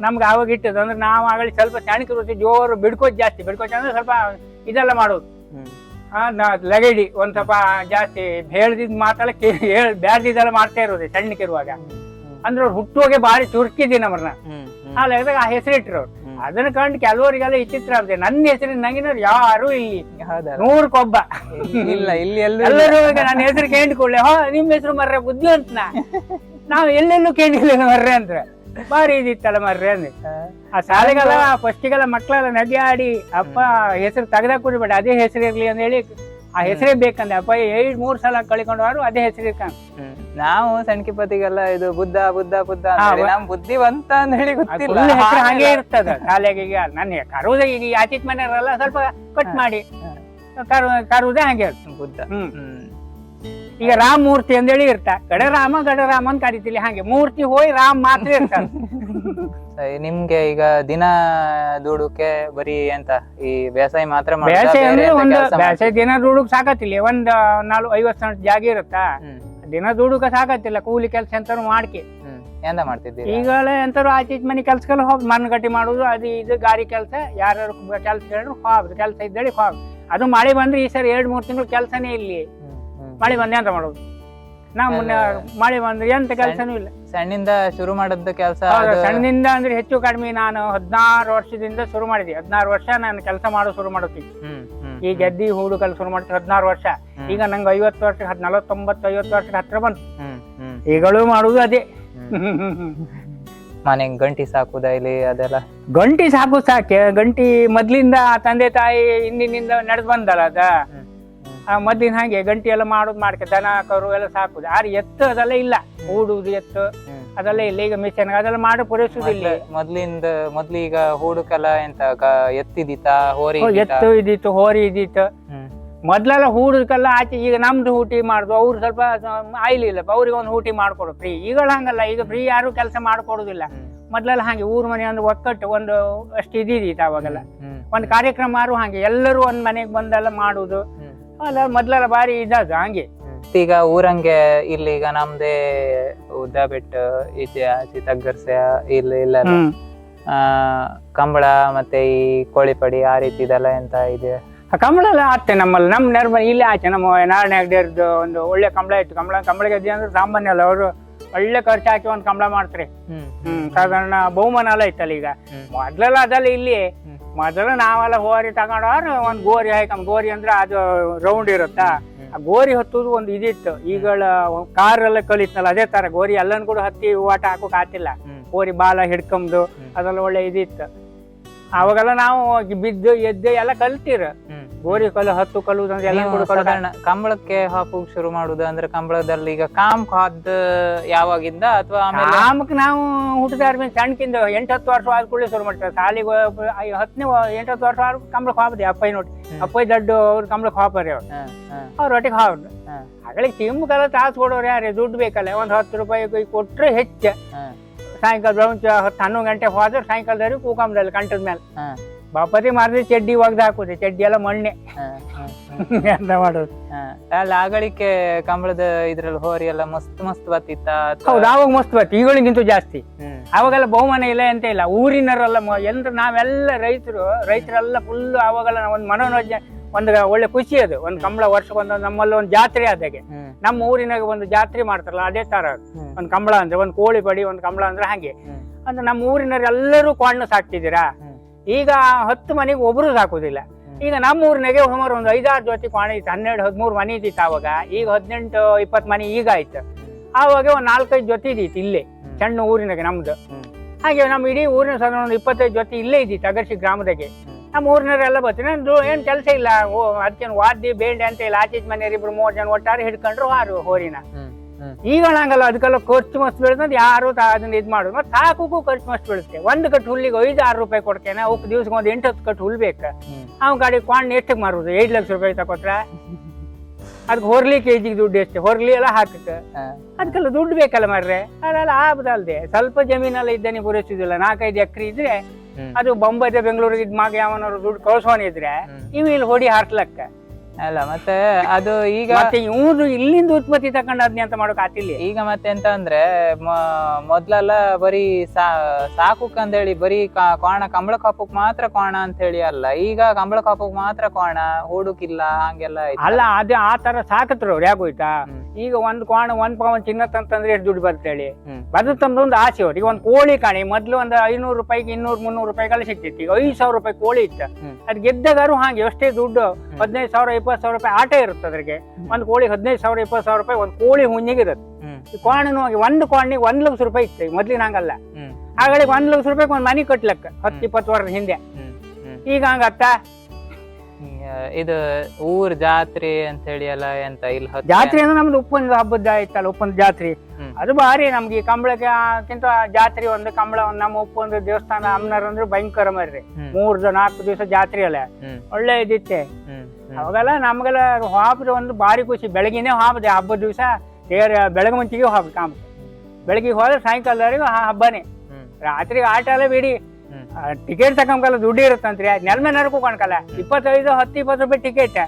ನಮ್ಗೆ ಆವಾಗ ಇಟ್ಟದ ಅಂದ್ರೆ ನಾವು ಆಗಲಿ ಸ್ವಲ್ಪ ಸಣ್ಣಕಿರುತ್ತೆ ಜೋರು ಬಿಡ್ಕೋದ್ ಜಾಸ್ತಿ. ಬಿಡ್ಕೋದ್ ಅಂದ್ರೆ ಸ್ವಲ್ಪ ಇದೆಲ್ಲ ಮಾಡೋದು. ಲಗಡಿ ಒಂದ್ ಸ್ವಲ್ಪ ಜಾಸ್ತಿ ಹೇಳ್ದಿದ್ ಮಾತೆಲ್ಲ ಹೇಳ್ ಬ್ಯಾಡ್ದಿದ್ದೆಲ್ಲ ಮಾಡ್ತಾ ಇರೋದು ಸಣ್ಣಕ್ಕಿರುವಾಗ. ಅಂದ್ರೆ ಅವ್ರು ಹುಟ್ಟುವಾಗೆ ಬಾರಿ ಚುರುಕಿದ್ದೀನಿ ಅವ್ರನ್ನ ಆ ಲೆಕ್ಕದಾಗ ಆ ಹೆಸರು ಇಟ್ರು ಅವ್ರು. ಹ್ಮ್. ಅದನ್ನ ಕಂಡು ಕೆಲವರಿಗೆಲ್ಲ ವಿಚಿತ್ರ ಆಗ್ತದೆ ನನ್ನ ಹೆಸರಿನ ನಂಗಿನವ್ರು ಯಾರು ಇಲ್ಲಿ ನೂರು ನೂರಕ್ಕೊಬ್ಬ ಇಲ್ಲ ಇಲ್ಲಿ ಎಲ್ಲೂ ಎಲ್ಲರೂ ಈಗ ನನ್ನ ಹೆಸರು ಕೇಂದ್ಕೊಳ್ಳೆ. ಹೋ ನಿಮ್ ಹೆಸರು ಮರ್ರೆ ಬುದ್ಧಿವಂತನ ನಾವು ಎಲ್ಲೆಲ್ಲೂ ಕೇಳಿಲ್ಲ ಮರ್ರೆ ಅಂತ ಬಾರಿ ಇದಿತ್ತಲ್ಲ ಮರ್ರಿ ಅಂದೆ ಆ ಶಾಲೆಗೆಲ್ಲ ಫಸ್ಟಿಗೆಲ್ಲ ಮಕ್ಕಳೆಲ್ಲ ನದಿ ಆಡಿ ಅಪ್ಪ ಹೆಸರು ತೆಗ್ದಾಕ್ ಕುಡಿಬೇಡ ಅದೇ ಹೆಸರು ಇರ್ಲಿ ಅಂತ ಹೇಳಿ ಆ ಹೆಸರೇ ಬೇಕಂದೆ? ಅಪ್ಪ ಏಳ್ ಮೂರ್ ಸಲ ಕಳ್ಕೊಂಡವರು ಅದೇ ಹೆಸರು ಇರ್ಕಂಡ್. ನಾವು ಸಣ್ಕಿಪತಿಗೆಲ್ಲ ಇದು ಬುದ್ಧ ಬುದ್ಧ ಬುದ್ಧ ನಮ್ ಬುದ್ಧಿವಂತ ಅಂತ ಹೇಳಿ ಗೊತ್ತಿಲ್ಲ. ಹೆಸರು ಹಾಗೆ ಇರ್ತದ ಶಾಲೆಗೆ ಈಗ ನನ್ನ ಕರುವುದೇ ಈಗ ಆಚಿತ್ ಮನೆಯವರೆಲ್ಲ ಸ್ವಲ್ಪ ಕಟ್ ಮಾಡಿ. ಕರು ಕರುದೇ ಹಾಗೆ ಇರ್ತದೆ. ಬುದ್ಧ. ಹ್ಮ್. ಈಗ ರಾಮ ಮೂರ್ತಿ ಅಂತೇಳಿ ಇರ್ತ. ಗಡ ರಾಮ ಗಡ ರಾಮ ಅಂತ ಕರಿತಿಲಿ ಹಾಗೆ. ಮೂರ್ತಿ ಹೋಯ್ ರಾಮ್ ಮಾತ್ರ ಇರ್ತಾರ ನಿಮ್ಗೆ ಈಗ ದಿನ ದುಡುಕೆ ಬರೀ ಎಂತ ಈ ಬೇಸಾಯ ಮಾತ್ರ ಬೇಸಾಯ ಬೇಸೆ ಅಂದ್ರೆ ಒಂದು ಬೇಸಾಯ ದಿನ ದುಡುಕ್ ಸಾಕತಿಲ್ಲ ಒಂದ್ ನಾಲ್ಕು ಐವತ್ ಸಣ್ಣ ಜಾಗ ಇರುತ್ತಾ? ದಿನ ದುಡುಕ ಸಾಕತಿಲ್ಲ ಕೂಲಿ ಕೆಲಸ ಎಂತಾರು ಮಾಡ್ಕೆ. ಎಂತ ಮಾಡ್ತಿದ್ದೀವಿ ಈಗಲೇ ಎಂತಾರು ಆಚೀಚ್ ಮನೆ ಕೆಲ್ಸಕ್ಕೆಲ್ಲ ಹೋಗ್ ಮಣ್ಣು ಗಟ್ಟಿ ಮಾಡುದು ಅದು ಇದು ಗಾರಿ ಕೆಲಸ. ಯಾರು ಕೆಲ್ಸ ಹೇಳಿದ್ರು ಹೋಗ್ ಕೆಲಸ ಇದ್ದೇಳಿ ಹೋಗ್ ಅದು ಮಳೆ ಬಂದ್ರೆ ಈ ಸರಿ ಎರಡ್ ಮೂರ್ ತಿಂಗಳು ಕೆಲಸನೇ ಇಲ್ಲಿ. ಮಳೆ ಬಂದ್ರೆ ಎಂತ ಮಾಡೋದು. ನಾವು ಮುನ್ನ ಮಳೆ ಬಂದ್ರೆ ಎಂತ ಕೆಲಸನೂ ಇಲ್ಲ. ಸಣ್ಣಿಂದ ಶುರು ಮಾಡದ ಕೆಲಸ ಸಣ್ಣಿಂದ ಅಂದ್ರೆ ಹೆಚ್ಚು ಕಡಿಮೆ ನಾನು ಹದಿನಾರು ವರ್ಷದಿಂದ ಶುರು ಮಾಡಿದೆ ಹದಿನಾರು ವರ್ಷ ನಾನು ಕೆಲಸ ಮಾಡೋ ಶುರು ಮಾಡುತ್ತೀನಿ ಈ ಗೆದ್ದಿ ಹೂಡು ಕಲ್ ಶುರು ಮಾಡ್ತೀನಿ ಹದಿನಾರು ವರ್ಷ. ಈಗ ನಂಗೆ ಐವತ್ತು ವರ್ಷ ಹದ್ ನಲವತ್ತೊಂಬತ್ತು ಐವತ್ತು ವರ್ಷಕ್ಕೆ ಹತ್ರ ಬಂತು. ಈಗಳು ಮಾಡುದು ಅದೇ. ಮನೆ ಗಂಟಿ ಸಾಕುದ ಇಲ್ಲಿ ಅದೆಲ್ಲ. ಗಂಟಿ ಸಾಕು ಸಾಕೆ. ಗಂಟಿ ಮೊದ್ಲಿಂದ ತಂದೆ ತಾಯಿ ಹಿಂದಿನಿಂದ ನಡೆದು ಬಂದಲ್ಲ ಅದ. ಮೊದ್ಲಿನ ಹಾಗೆ ಗಂಟಿ ಎಲ್ಲ ಮಾಡೋದು ಮಾಡ್ಕೆ ದನ ಕರು ಎಲ್ಲ ಸಾಕುದು. ಆದ್ರೆ ಎತ್ತು ಅದೆಲ್ಲ ಇಲ್ಲ. ಹೂಡುದು ಎತ್ತು. ಅದೆಲ್ಲ ಇಲ್ಲ. ಈಗ ಮಿಷನ್ ಅದೆಲ್ಲ ಮಾಡಿ ಪೂರೈಸುದಿಲ್ಲ ಮೊದ್ಲ- ಮೊದ್ಲಿಂದ ಮೊದ್ಲೀಗ ಹೂಡುಕಲ್ಲ ಎಂತ ಎತ್ತಿದಿತ್ತ ಹೋರಿ? ಎತ್ತು ಇದ್ದಿತ್ತು ಹೋರಿ ಇದ್ದಿತ್ತು. ಮೊದ್ಲೆಲ್ಲ ಹೂಡುದಕ್ಕೆಲ್ಲ ಆಚೆ ಈಗ ನಮ್ದು ಊಟಿ ಮಾಡುದು. ಅವ್ರು ಸ್ವಲ್ಪ ಆಯ್ಲಿ ಇಲ್ಲ ಅವ್ರಿಗೆ ಒಂದು ಹೂಟಿ ಮಾಡ್ಕೊಡು ಫ್ರೀ ಈಗಳ ಹಂಗಲ್ಲ. ಈಗ ಫ್ರೀ ಯಾರು ಕೆಲಸ ಮಾಡ್ಕೊಡುದಿಲ್ಲ. ಮೊದ್ಲೆಲ್ಲ ಹಾಗೆ ಊರ್ ಮನೆ ಒಂದು ಒಕ್ಕಟ್ಟು ಒಂದು ಅಷ್ಟು ಇದ್ದಿದ್ದಿತ್ತು ಅವಾಗೆಲ್ಲ. ಒಂದು ಕಾರ್ಯಕ್ರಮ ಆರು ಹಾಗೆ ಎಲ್ಲರೂ ಒಂದ್ ಮನೆಗೆ ಬಂದೆಲ್ಲ ಮಾಡುದು. ಅಲ್ಲ ಮೊದ್ಲೆಲ್ಲ ಬಾರಿ ಇದಾಗ ಹಂಗೆ. ಈಗ ಊರಂಗೆ ಇಲ್ಲಿ ಈಗ ನಮ್ದೇ ಉದ್ದ ಬೆಟ್ಟ ಈಚೆ ಆಚೆ ತಗ್ಗರ್ಸೆ ಇಲ್ಲಿ ಇಲ್ಲ ಆ ಕಂಬಳ ಮತ್ತೆ ಈ ಕೋಳಿಪಡಿ ಆ ರೀತಿ ಇದೆಲ್ಲ ಎಂತ ಇದೆ? ಆ ಕಂಬಳ ಎಲ್ಲ ಆಗ್ತೇನೆ ನಮ್ಮಲ್ಲಿ. ನಮ್ಮ ನೆರಮ ಇಲ್ಲೇ ಆಚೆ ನಮ್ಮ ನಾರಾಯಣ ಹೆಗ್ಡೆರ್ದು ಒಂದು ಒಳ್ಳೆ ಕಂಬಳ ಇತ್ತು. ಕಂಬಳ ಕಂಬಳ ಗದ್ದೆ ಅಂದ್ರೆ ಸಾಮಾನ್ಯ ಅಲ್ಲ ಅವರು ಒಳ್ಳೆ ಖರ್ಚು ಹಾಕಿ ಒಂದು ಕಂಬಳ ಮಾಡ್ತಾರೆ. ಹ್ಮ್. ಸಾಧಾರಣ ಬಹುಮಾನ ಎಲ್ಲ ಇತ್ತಲ್ಲ ಈಗ. ಮೊದ್ಲೆಲ್ಲ ಅದೆಲ್ಲ ಇಲ್ಲಿ. ಮೊದಲು ನಾವೆಲ್ಲ ಹೋರಿ ತಗೊಂಡವ್ರ ಒಂದ್ ಗೋರಿ ಹಾಕಂಬ ಗೋರಿ ಅಂದ್ರೆ ಅದು ರೌಂಡ್ ಇರುತ್ತಾ? ಆ ಗೋರಿ ಹತ್ತುದು ಒಂದು ಇದಿತ್ತು. ಈಗಳ ಕಾರ್ ಎಲ್ಲ ಕಲಿತ್ನಲ್ಲ ಅದೇ ತರ ಗೋರಿ ಎಲ್ಲನ್ ಕೂಡ ಹತ್ತಿ ಓಟ ಹಾಕೋಕ್ ಆತಿಲ್ಲ. ಗೋರಿ ಬಾಲ ಹಿಡ್ಕೊಂಬುದು. ಅದೆಲ್ಲ ಒಳ್ಳೆ ಇದಿತ್ತು. ಅವಾಗೆಲ್ಲ ನಾವು ಬಿದ್ದು ಎದ್ದು ಎಲ್ಲ ಕಲ್ತೀರ. ಗೋರಿ ಕಲ್ಲು ಹತ್ತು ಕಲ್ಲು ಅಂದ್ರೆ ಎಲ್ಲ ನೀವು ಕೂಡ ಕಲ್ಲು ಸಾಧಾರಣ ಕಂಬಳಕ್ಕೆ ಹಾಕೋಕ್ ಶುರು ಮಾಡುದು ಅಂದ್ರೆ ಕಂಬಳದಲ್ಲಿ ಈಗ ಕಾಮ್ ಹಾದ್ ಯಾವಾಗಿಂದ ಅಥವಾ ಕಾಮಕ್ ನಾವು ಹುಟ್ಟಿದಾರ ಮೇಲೆ ಸಣ್ಣಕಿಂದ ಎಂಟು ಹತ್ತು ವರ್ಷ ಆದ ಕೂಡಲೇ ಶುರು ಮಾಡ್ತಾರೆ. ಸಾಲಿಗೆ ಹತ್ತನೇ ಎಂಟು ಹತ್ತು ವರ್ಷ ಆದ ಕಂಬಳಕ್ಕೆ ಹಾಪದೆ ಅಪ್ಪಯ್ಯ ನೋಡಿ ಹ್ಮ್. ದಡ್ಡು ಅವ್ರ ಕಂಬಳಕ್ಕೆ ಹಾಪರಿ ಅವ್ರು. ಅವ್ರ ಒಟ್ಟಿಗೆ ಹಾವ್ರು ಅಗಳಿಗೆ ಕಾಲ ತಾಸು ಕೊಡೋರು ಯಾರೇ? ದುಡ್ಡು ಬೇಕಲ್ಲ ಒಂದ್ ಹತ್ತು ರೂಪಾಯಿ ಕೊಟ್ಟರೆ ಕೊಟ್ರೆ ಹೆಚ್ಚ. ಸಾಯಂಕಾಲ ಬೆಳಗ್ಗೆ ಹತ್ತು ಹನ್ನೊಂದು ಗಂಟೆ ಹೋದ್ರೆ ಸಾಯಂಕಾಲದವರೆಗೆ ಕೂಕಂಬದಲ್ಲಿ ಕಂಠದ ಮೇಲೆ. ಬಾಪತಿ ಮಾರಿದ್ರೆ ಚಡ್ಡಿ ಒಗ್ದು ಹಾಕುದು ಚಡ್ಡಿ ಎಲ್ಲ ಮಣ್ಣೆ. ಎಂತ ಮಾಡೋದು? ಅಲ್ಲಿ ಆಗಳಿಕೆ ಕಂಬಳದ ಇದ್ರಲ್ಲಿ ಹೋರಿ ಎಲ್ಲ ಮಸ್ತ್ ಮಸ್ತ್ ಬತ್ತಿತ್ತ ಹೌದು ಆವಾಗ ಮಸ್ತ್ ಬತ್ತು ಈಗಳಿಗಿಂತೂ ಜಾಸ್ತಿ. ಅವಾಗೆಲ್ಲ ಬಹುಮಾನ ಇಲ್ಲ ಅಂತ ಇಲ್ಲ ಊರಿನವರೆಲ್ಲ ಎಲ್ರು ನಾವೆಲ್ಲ ರೈತರು ರೈತರೆಲ್ಲ ಫುಲ್ ಅವಾಗೆಲ್ಲ ಒಂದು ಮನೋರಂಜನೆ ಒಂದು ಒಳ್ಳೆ ಖುಷಿ ಅದು. ಒಂದು ಕಂಬಳ ವರ್ಷಕ್ಕೊಂದು ನಮ್ಮಲ್ಲಿ ಒಂದು ಜಾತ್ರೆ ಆದಾಗೆ ನಮ್ಮ ಊರಿನಾಗ ಒಂದು ಜಾತ್ರೆ ಮಾಡ್ತಾರಲ್ಲ ಅದೇ ತರ. ಒಂದು ಕಂಬಳ ಅಂದ್ರೆ ಒಂದು ಕೋಳಿ ಬಡಿ ಒಂದು ಕಂಬಳ ಅಂದ್ರೆ ಹಾಗೆ. ಅಂದ್ರೆ ನಮ್ಮ ಊರಿನವ್ರು ಎಲ್ಲರೂ ಕೊಂಡು ಸಾಕ್ತಿದ್ದೀರಾ? ಈಗ ಹತ್ತು ಮನೆಗೆ ಒಬ್ರು ಸಾಕುದಿಲ್ಲ. ಈಗ ನಮ್ಮ ಊರಿನಾಗೆ ಸುಮಾರು ಒಂದು ಐದಾರು ಜೊತೆ ಕ್ವಾಣ ಇತ್ತು. ಹನ್ನೆರಡು ಹದಿಮೂರು ಮನೆ ಇದ್ದಿತ್ತು ಆವಾಗ. ಈಗ ಹದಿನೆಂಟು ಇಪ್ಪತ್ತು ಮನೆ ಈಗ ಆಯ್ತು. ಆವಾಗ ಒಂದು ನಾಲ್ಕೈದು ಜೊತೆ ಇದ್ದಿತ್ತು ಇಲ್ಲೇ. ಸಣ್ಣ ಊರಿನಾಗೆ ನಮ್ದು. ಹಾಗೆ ನಮ್ಮ ಇಡೀ ಊರಿನ ಸಹ ಒಂದು ಇಪ್ಪತ್ತೈದು ಜೊತೆ ಇಲ್ಲೇ ಇದ್ದಿತ್ತು ಅಗರ್ಸಿ ಗ್ರಾಮದಾಗೆ. ನಮ್ಮ ಊರಿನವರೆಲ್ಲ ಬರ್ತೀನಿ ನಂದು ಏನು ಕೆಲಸ ಇಲ್ಲ. ಓ ಅದಕ್ಕೇನು ವಾದ್ಯ ಬೇಡ ಅಂತ ಇಲ್ಲ. ಆಚೀಚ್ ಮನೆಯವ್ರು ಇಬ್ರು ಮೂರು ಜನ ಒಟ್ಟಾರೆ ಹಿಡ್ಕೊಂಡ್ರು ಆರು ಹೋರಿನ. ಈಗ ಹಂಗಲ್ಲ ಅದಕ್ಕೆಲ್ಲ ಖರ್ಚು ಮಸ್ತ್ ಬೀಳ್ತದೆ ಯಾರು ಅದನ್ನ ಇದು ಮಾಡೋದು. ಮತ್ತೆ ಸಾಕು ಖರ್ಚು ಮಸ್ತ್ ಬೀಳುತ್ತೆ. ಒಂದು ಕಟ್ಟು ಹುಲ್ಲಿಗೆ ಐದು ಆರು ರೂಪಾಯಿ ಕೊಡ್ತೇನೆ ಅವ್ಕೆ ದಿವ್ಸಕ್ಕೆ ಒಂದು ಎಂಟು ಹತ್ತು ಕಟ್ಟು ಹುಲ್ ಬೇಕು. ಅವ್ನ ಗಾಡಿ ಕಾಣ್ ಎಷ್ಟಕ್ಕೆ ಮಾರುದು? ಏಳು ಲಕ್ಷ ರೂಪಾಯಿ ತಗೋತ್ರ ಅದಕ್ಕೆ ಹೊರ್ಲಿ ಕೆಜಿಗೆ ದುಡ್ಡು ಎಷ್ಟು? ಹೊರ್ಲಿ ಎಲ್ಲ ಹಾಕಕ್ಕೆ. ಅದಕ್ಕೆಲ್ಲ ದುಡ್ಡು ಬೇಕಲ್ಲ ಮಾರ್ರೆ. ಅದೆಲ್ಲ ಆಬದಲ್ದೆ. ಸ್ವಲ್ಪ ಜಮೀನೆಲ್ಲ ಇದ್ದಾನೆ ಪೂರೈಸುದಿಲ್ಲ. ನಾಲ್ಕೈದು ಎಕರೆ ಇದ್ರೆ. ಅದು ಬೊಂಬೈದ ಬೆಂಗಳೂರಿಗೆ ಇದ್ ಮಾಗ ಯಾವನಾರು ದುಡ್ಡು ಕಳ್ಸೋನಿದ್ರೆ. ಇವು ಇಲ್ಲಿ ಹೊಡಿ ಹಾರ್ಸ್ಲಕ್ಕ ಅಲ್ಲ ಮತ್ತೆ ಅದು ಈಗ ಮತ್ತೆ ಇವ್ದು ಇಲ್ಲಿಂದ ಉತ್ಪತ್ತಿ ತಕೊಂಡ ಅದ್ನ ಅಂತ ಮಾಡೋಕ್ ಆತಿಲ್ಲ ಈಗ ಮತ್ತೆ ಎಂತ ಅಂದ್ರೆ ಮೊದ್ಲೆಲ್ಲ ಬರೀ ಸಾ ಸಾಕುಕ್ ಹೇಳಿ ಬರೀ ಕ- ಕೋಣ ಕಂಬಳ ಕಾಪುಕ್ ಮಾತ್ರ ಕೋಣ ಅಂತ ಹೇಳಿ ಅಲ್ಲ ಈಗ ಕಂಬಳ ಕಾಪುಕ್ ಮಾತ್ರ ಕೋಣ ಹೂಡುಕಿಲ್ಲ ಹಂಗೆಲ್ಲ. ಅಲ್ಲ ಅದೇ ಆ ತರ ಸಾಕತ್ರ ಅವ್ರು ಯಾಕೋಯ್ತಾ. ಈಗ ಒಂದ್ ಕೋಣ ಒಂದ್ ಪವನ್ ಚಿನ್ನ ತಂತಂದ್ರೆ ಎಷ್ಟು ದುಡ್ಡು ಬರ್ತೇಳಿ. ತಂದ ಒಂದು ಆಸೆ ಅವ್ರಿಗೆ ಒಂದ್ ಕೋಳಿ ಕಾಣಿ ಮೊದ್ಲು ಒಂದು ಐನೂರು ರೂಪಾಯಿಗೆ ಇನ್ನೂರು ಮುನ್ನೂರು ರೂಪಾಯಿಗೆಲ್ಲ ಸಿಗ್ತಿತ್ತು ಈಗ ಐದು ಸಾವಿರ ರೂಪಾಯಿ ಕೋಳಿ ಇತ್ತು. ಅದ್ ಗೆದ್ದಾಗಾರು ಹಾಗೆ ಎಷ್ಟೇ ದುಡ್ಡು ಹದಿನೈದು ಸಾವಿರ ಇಪ್ಪತ್ತು ಸಾವಿರ ರೂಪಾಯಿ ಆಟ ಇರುತ್ತೆ ಅದ್ರಿಗೆ. ಒಂದ್ ಕೋಳಿ ಹದಿನೈದು ಸಾವಿರ ಇಪ್ಪತ್ತು ಸಾವಿರ ರೂಪಾಯಿ ಒಂದ್ ಕೋಳಿ ಹುಣ್ಣಿಗೆ ಇರುತ್ತೆ. ಹ್ಮ್. ಈ ಕೋಣನು ಒಂದು ಕೋಣಿಗೆ ಒಂದ್ ಲಕ್ಷ ರೂಪಾಯಿ ಇತ್ತು ಮೊದ್ಲಿನ ಹಂಗಲ್ಲ. ಆಗಳಿಗೆ ಒಂದ್ ಲಕ್ಷ ರೂಪಾಯಿಗೆ ಒಂದು ಮನೆ ಕಟ್ಲಕ್ಕ ಹತ್ತು ಇಪ್ಪತ್ತು ವರ್ಷದ ಹಿಂದೆ. ಈಗ ಹಂಗತ್ತ ಇದು ಊರ್ ಜಾತ್ರೆ ಅಂತ ಹೇಳಿ ಎಲ್ಲ ಎಂತ ಇಲ್ಲ ಜಾತ್ರೆ ಅಂದ್ರೆ ನಮ್ದು ಉಪ್ಪಂದ ಹಬ್ಬದ ಇತ್ತಲ್ಲ ಉಪ್ಪಂದ ಜಾತ್ರೆ. ಅದು ಬಾರಿ ನಮ್ಗೆ ಈ ಕಂಬಳಕ್ಕಿಂತ ಜಾತ್ರೆ ಒಂದು ಕಂಬಳ ಒಂದು ನಮ್ಮ ಉಪ್ಪೊಂದು ದೇವಸ್ಥಾನ ಅಮ್ಮನವ್ರು ಅಂದ್ರೆ ಭಯಂಕರ ಮರ್ರಿ. ಮೂರ್ ನಾಲ್ಕು ದಿವಸ ಜಾತ್ರೆ ಅಲ್ಲ. ಒಳ್ಳೆ ಇದಿತ್ತೆ ಅವಾಗೆಲ್ಲ ನಮ್ಗೆಲ್ಲ ಹಾಪದ ಒಂದು ಭಾರಿ ಖುಷಿ. ಬೆಳಗಿನೇ ಹಾಪದೆ ಹಬ್ಬದ ದಿವಸ ತೇರ ಬೆಳಗ್ಗೆ ಮುಂಚಿಗೆ ಹಾಪ ಕಾಮ. ಬೆಳಗ್ಗೆ ಹೋದ್ರೆ ಸಾಯಂಕಾಲದವರೆಗೂ ಆ ಹಬ್ಬನೇ. ರಾತ್ರಿ ಆಟ ಎಲ್ಲ ಬಿಡಿ. ಟಿಕೆಟ್ ತಕೊಂಬಲ್ಲ ದುಡ್ಡು ಇರುತ್ತಂತ್ರಿ. ನೆಲ್ಮೆ ನರಕು ಕೂಕೊಂಡ್ಕಲ್ಲ ಇಪ್ಪತ್ತೈದು ಹತ್ತು ಇಪ್ಪತ್ತು ರೂಪಾಯಿ ಟಿಕೆಟ್